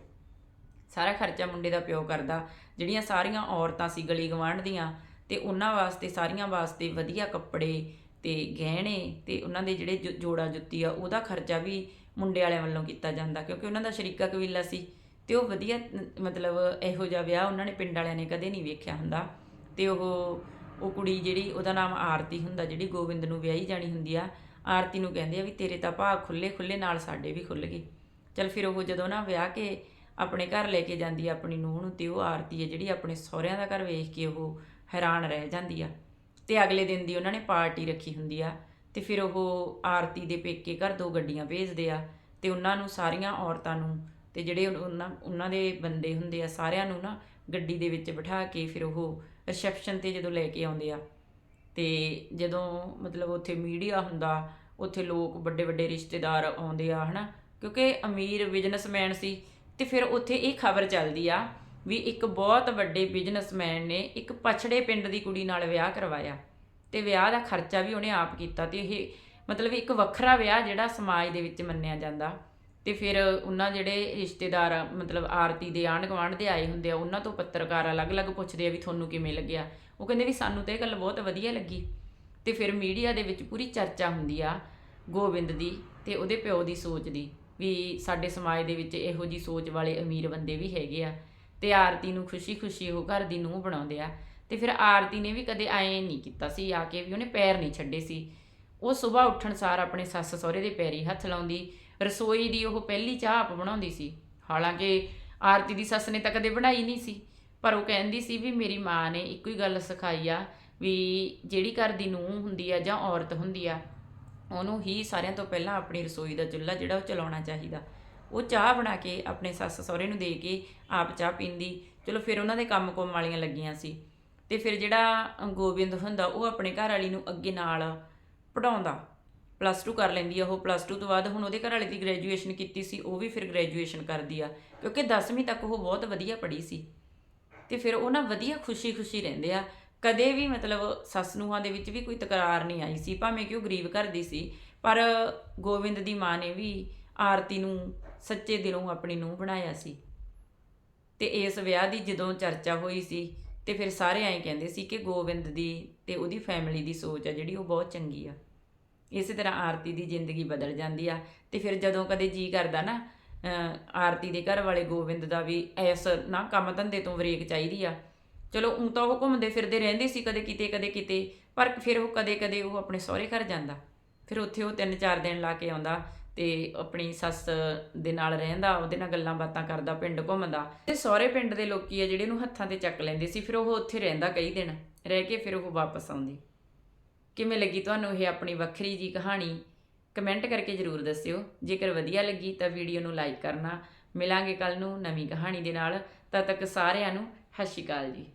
S1: ਸਾਰਾ ਖਰਚਾ ਮੁੰਡੇ ਦਾ ਪਿਓ ਕਰਦਾ। ਜਿਹੜੀਆਂ ਸਾਰੀਆਂ ਔਰਤਾਂ ਸੀ ਗਲੀ ਗਵਾਂਢ ਦੀਆਂ, ਤੇ ਉਹਨਾਂ ਵਾਸਤੇ, ਸਾਰੀਆਂ ਵਾਸਤੇ ਵਧੀਆ ਕੱਪੜੇ ਤੇ ਗਹਿਣੇ ਤੇ ਉਹਨਾਂ ਦੇ ਜਿਹੜੇ ਜੋ- ਜੋੜਾ ਜੁੱਤੀ ਆ, ਉਹਦਾ ਖਰਚਾ ਵੀ ਮੁੰਡੇ ਵਾਲਿਆਂ ਵੱਲੋਂ ਕੀਤਾ ਜਾਂਦਾ। ਕਿਉਂਕਿ ਉਹਨਾਂ ਦਾ ਸ਼ਰੀਕਾ ਕਬੀਲਾ ਸੀ ਤੇ ਉਹ ਵਧੀਆ, ਮਤਲਬ ਇਹੋ ਜਿਹਾ ਵਿਆਹ ਉਹਨਾਂ ਨੇ ਪਿੰਡ ਵਾਲਿਆਂ ਨੇ ਕਦੇ ਨਹੀਂ ਵੇਖਿਆ ਹੁੰਦਾ। ਤੇ ਉਹ ਉਹ ਕੁੜੀ ਜਿਹੜੀ, ਉਹਦਾ ਨਾਮ ਆਰਤੀ ਹੁੰਦਾ, ਜਿਹੜੀ ਗੋਬਿੰਦ ਨੂੰ ਵਿਆਹੀ ਜਾਣੀ ਹੁੰਦੀ ਆ, ਆਰਤੀ ਨੂੰ ਕਹਿੰਦੇ ਆ ਵੀ ਤੇਰੇ ਤਾਂ ਭਾਗ ਖੁੱਲੇ ਖੁੱਲੇ ਨਾਲ ਸਾਡੇ ਵੀ ਖੁੱਲ ਗਏ। ਚਲ ਫਿਰ ਉਹ ਜਦੋਂ ਨਾ ਵਿਆਹ ਕੇ ਆਪਣੇ ਘਰ ਲੈ ਕੇ ਜਾਂਦੀ ਆ ਆਪਣੀ ਨੂੰਹ ਨੂੰ ਤੇ ਉਹ ਆਰਤੀ ਹੈ ਜਿਹੜੀ ਆਪਣੇ ਸਹੁਰਿਆਂ ਦਾ ਘਰ ਵੇਖ ਕੇ ਉਹ ਹੈਰਾਨ ਰਹਿ ਜਾਂਦੀ ਆ। ਤੇ ਅਗਲੇ ਦਿਨ ਦੀ ਉਹਨਾਂ ਨੇ ਪਾਰਟੀ ਰੱਖੀ ਹੁੰਦੀ ਆ ਤੇ ਫਿਰ ਉਹ ਆਰਤੀ ਦੇ ਪੇਕੇ ਘਰ ਦੋ ਗੱਡੀਆਂ ਭੇਜਦੇ ਆ ਤੇ ਉਹਨਾਂ ਨੂੰ ਸਾਰੀਆਂ ਔਰਤਾਂ ਨੂੰ ਤੇ ਜਿਹੜੇ ਉਹਨਾਂ ਉਹਨਾਂ ਦੇ ਬੰਦੇ ਹੁੰਦੇ ਆ ਸਾਰਿਆਂ ਨੂੰ ਨਾ ਗੱਡੀ ਦੇ ਵਿੱਚ ਬਿਠਾ ਕੇ ਫਿਰ ਉਹ ਰਿਸੈਪਸ਼ਨ ਤੇ ਜਦੋਂ ਲੈ ਕੇ ਆਉਂਦੇ ਆ ਤੇ ਜਦੋਂ ਮਤਲਬ ਉੱਥੇ ਮੀਡੀਆ ਹੁੰਦਾ, ਉੱਥੇ ਲੋਕ ਵੱਡੇ ਵੱਡੇ ਰਿਸ਼ਤੇਦਾਰ ਆਉਂਦੇ ਆ ਹਨਾ, ਕਿਉਂਕਿ ਅਮੀਰ ਬਿਜ਼ਨਸਮੈਨ ਸੀ ਤੇ ਫਿਰ ਉੱਥੇ ਇਹ ਖਬਰ ਚੱਲਦੀ ਆ ਵੀ ਇੱਕ ਬਹੁਤ ਵੱਡੇ ਬਿਜ਼ਨਸਮੈਨ ਨੇ ਇੱਕ ਪਛੜੇ ਪਿੰਡ ਦੀ ਕੁੜੀ ਨਾਲ ਵਿਆਹ ਕਰਵਾਇਆ ਤੇ ਵਿਆਹ ਦਾ ਖਰਚਾ ਵੀ ਉਹਨੇ ਆਪ ਕੀਤਾ ਤੇ ਇਹ ਮਤਲਬ ਇੱਕ ਵੱਖਰਾ ਵਿਆਹ ਜਿਹੜਾ ਸਮਾਜ ਦੇ ਵਿੱਚ ਮੰਨਿਆ ਜਾਂਦਾ ਤੇ ਫਿਰ ਉਹਨਾਂ ਜਿਹੜੇ ਰਿਸ਼ਤੇਦਾਰ ਮਤਲਬ ਆਰਤੀ ਦੇ ਆਂਢ ਗੁਆਂਢ ਦੇ ਆਏ ਹੁੰਦੇ ਆ, ਉਹਨਾਂ ਤੋਂ ਪੱਤਰਕਾਰ ਅਲੱਗ-ਅਲੱਗ ਪੁੱਛਦੇ ਆ ਵੀ ਤੁਹਾਨੂੰ ਕਿਵੇਂ ਲੱਗਿਆ। ਉਹ ਕਹਿੰਦੇ ਵੀ ਸਾਨੂੰ ਤਾਂ ਇਹ ਗੱਲ ਬਹੁਤ ਵਧੀਆ ਲੱਗੀ। ਤੇ ਫਿਰ ਮੀਡੀਆ ਦੇ ਵਿੱਚ ਪੂਰੀ ਚਰਚਾ ਹੁੰਦੀ ਆ ਗੋਬਿੰਦ ਦੀ ਤੇ ਤੇ ਉਹਦੇ ਪਿਓ ਦੀ ਸੋਚ ਦੀ। ਵੀ ਸਾਡੇ ਸਮਾਜ ਦੇ ਵਿੱਚ ਇਹੋ ਜੀ ਸੋਚ ਵਾਲੇ ਅਮੀਰ ਬੰਦੇ ਵੀ ਹੈਗੇ ਆ ਤੇ ਆਰਤੀ ਨੂੰ ਖੁਸ਼ੀ-ਖੁਸ਼ੀ ਉਹ ਘਰ ਦੀ ਨੂੰਹ ਬਣਾਉਂਦੇ ਆ ਤੇ ਫਿਰ ਆਰਤੀ ਨੇ ਵੀ ਕਦੇ ਐਂ ਨਹੀਂ ਕੀਤਾ ਸੀ, ਆ ਕੇ ਵੀ ਉਹਨੇ ਪੈਰ ਨਹੀਂ ਛੱਡੇ ਸੀ। ਉਹ ਸਵੇਰ ਉੱਠਣ ਸਾਰ ਆਪਣੇ ਸੱਸ ਸਹੁਰੇ ਦੇ ਪੈਰੀ ਹੱਥ ਲਾਉਂਦੀ, ਰਸੋਈ ਦੀ ਉਹ ਪਹਿਲੀ ਚਾਹ ਆਪ ਬਣਾਉਂਦੀ ਸੀ। ਹਾਲਾਂਕਿ ਆਰਤੀ ਦੀ ਸੱਸ ਨੇ ਤਾਂ ਕਦੇ ਬਣਾਈ ਨਹੀਂ ਸੀ, ਪਰ ਉਹ ਕਹਿੰਦੀ ਸੀ ਵੀ ਮੇਰੀ ਮਾਂ ਨੇ ਇੱਕੋ ਹੀ ਗੱਲ ਸਿਖਾਈ ਆ ਵੀ ਜਿਹੜੀ ਘਰ ਦੀ ਨੂੰਹ ਹੁੰਦੀ ਆ ਜਾਂ ਔਰਤ ਹੁੰਦੀ ਆ ਉਹਨੂੰ ਹੀ ਸਾਰਿਆਂ ਤੋਂ ਪਹਿਲਾਂ ਆਪਣੀ ਰਸੋਈ ਦਾ ਚੁੱਲ੍ਹਾ ਜਿਹੜਾ ਉਹ ਚਲਾਉਣਾ ਚਾਹੀਦਾ। ਉਹ ਚਾਹ ਬਣਾ ਕੇ ਆਪਣੇ ਸੱਸ ਸਹੁਰੇ ਨੂੰ ਦੇ ਕੇ ਆਪ ਚਾਹ ਪੀਂਦੀ। ਚਲੋ ਫਿਰ ਉਹਨਾਂ ਦੇ ਕੰਮ ਕੁੰਮ ਵਾਲੀਆਂ ਲੱਗੀਆਂ ਸੀ। ਤੇ ਫਿਰ ਜਿਹੜਾ ਗੋਬਿੰਦ ਹੁੰਦਾ, ਉਹ ਆਪਣੇ ਘਰ ਵਾਲੀ ਨੂੰ ਅੱਗੇ ਨਾਲ ਪੜਾਉਂਦਾ ਪਲੱਸ 2 ਕਰ ਲੈਂਦੀ ਆ ਉਹ। ਪਲੱਸ 2 ਤੋਂ ਬਾਅਦ ਹੁਣ ਉਹਦੇ ਘਰ ਵਾਲੇ ਦੀ ਗ੍ਰੈਜੂਏਸ਼ਨ ਕੀਤੀ ਸੀ, ਉਹ ਵੀ ਫਿਰ ਗ੍ਰੈਜੂਏਸ਼ਨ ਕਰਦੀ ਆ। ਕਿਉਂਕਿ 10ਵੀਂ ਤੱਕ ਉਹ ਬਹੁਤ ਵਧੀਆ ਪੜ੍ਹੀ ਸੀ। ਤੇ ਫਿਰ ਉਹ ਨਾ ਵਧੀਆ ਖੁਸ਼ੀ-ਖੁਸ਼ੀ ਰਹਿੰਦੇ ਆ। ਕਦੇ ਵੀ ਮਤਲਬ ਸੱਸ ਨੂੰਹਾਂ ਦੇ ਵਿੱਚ ਵੀ ਕੋਈ ਤਕਰਾਰ ਨਹੀਂ ਆਈ ਸੀ, ਭਾਵੇਂ ਕਿ ਉਹ ਗਰੀਬ ਘਰ ਦੀ ਸੀ, ਪਰ ਗੋਬਿੰਦ ਦੀ ਮਾਂ ਨੇ ਵੀ ਆਰਤੀ ਨੂੰ ਸੱਚੇ ਦਿਲੋਂ ਆਪਣੀ ਨੂੰਹ ਬਣਾਇਆ ਸੀ। ਤੇ ਇਸ ਵਿਆਹ ਦੀ ਜਦੋਂ ਚਰਚਾ ਹੋਈ ਸੀ, ਤੇ ਫਿਰ ਸਾਰੇ ਐਂ ਕਹਿੰਦੇ ਸੀ ਕਿ ਗੋਬਿੰਦ ਦੀ ਤੇ ਉਹਦੀ ਫੈਮਿਲੀ ਦੀ ਸੋਚ ਆ ਜਿਹੜੀ ਉਹ ਬਹੁਤ ਚੰਗੀ ਆ। ਇਸੇ ਤਰ੍ਹਾਂ ਆਰਤੀ ਦੀ ਜ਼ਿੰਦਗੀ ਬਦਲ ਜਾਂਦੀ ਆ, ਤੇ ਫਿਰ ਜਦੋਂ ਕਦੇ ਜੀ ਕਰਦਾ ਨਾ ਆਰਤੀ ਦੇ ਘਰ ਵਾਲੇ ਗੋਬਿੰਦ ਦਾ ਵੀ ਐਸ ਨਾ ਕੰਮ ਧੰਦੇ ਤੋਂ ਬ੍ਰੇਕ ਚਾਹੀਦੀ ਆ ਚਲੋ ਉਂ ਤਾਂ ਉਹ ਘੁੰਮਦੇ ਫਿਰਦੇ ਰਹਿੰਦੇ ਸੀ ਕਦੇ ਕਿਤੇ ਕਦੇ ਕਿਤੇ, ਪਰ ਫਿਰ ਉਹ ਕਦੇ ਕਦੇ ਉਹ ਆਪਣੇ ਸਹੁਰੇ ਘਰ ਜਾਂਦਾ। ਫਿਰ ਉੱਥੇ ਉਹ 3-4 ਦਿਨ ਲਾ ਕੇ ਆਉਂਦਾ ਤੇ ਆਪਣੀ ਸੱਸ ਦੇ ਨਾਲ ਰਹਿੰਦਾ, ਉਹਦੇ ਨਾਲ ਗੱਲਾਂ ਬਾਤਾਂ ਕਰਦਾ, ਪਿੰਡ ਘੁੰਮਦਾ। ਤੇ ਸਹੁਰੇ ਪਿੰਡ ਦੇ ਲੋਕੀ ਆ ਜਿਹੜੇ ਉਹਨੂੰ ਹੱਥਾਂ ਤੇ ਚੱਕ ਲੈਂਦੇ ਸੀ, ਫਿਰ ਉਹ ਉੱਥੇ ਰਹਿੰਦਾ ਕਈ ਦਿਨ, ਰਹਿ ਕੇ ਫਿਰ ਉਹ ਵਾਪਸ ਆਉਂਦੀ। ਕਿਵੇਂ ਲੱਗੀ ਤੁਹਾਨੂੰ ਇਹ ਆਪਣੀ ਵੱਖਰੀ ਜੀ ਕਹਾਣੀ? ਕਮੈਂਟ ਕਰਕੇ ਜਰੂਰ ਦੱਸਿਓ। ਜੇਕਰ ਵਧੀਆ ਲੱਗੀ ਤਾਂ ਵੀਡੀਓ ਨੂੰ ਲਾਈਕ ਕਰਨਾ। ਮਿਲਾਂਗੇ ਕੱਲ ਨੂੰ ਨਵੀਂ ਕਹਾਣੀ ਦੇ ਨਾਲ। ਤਦ ਤੱਕ ਸਾਰਿਆਂ ਨੂੰ ਸਤਿ ਸ਼੍ਰੀ ਅਕਾਲ ਜੀ।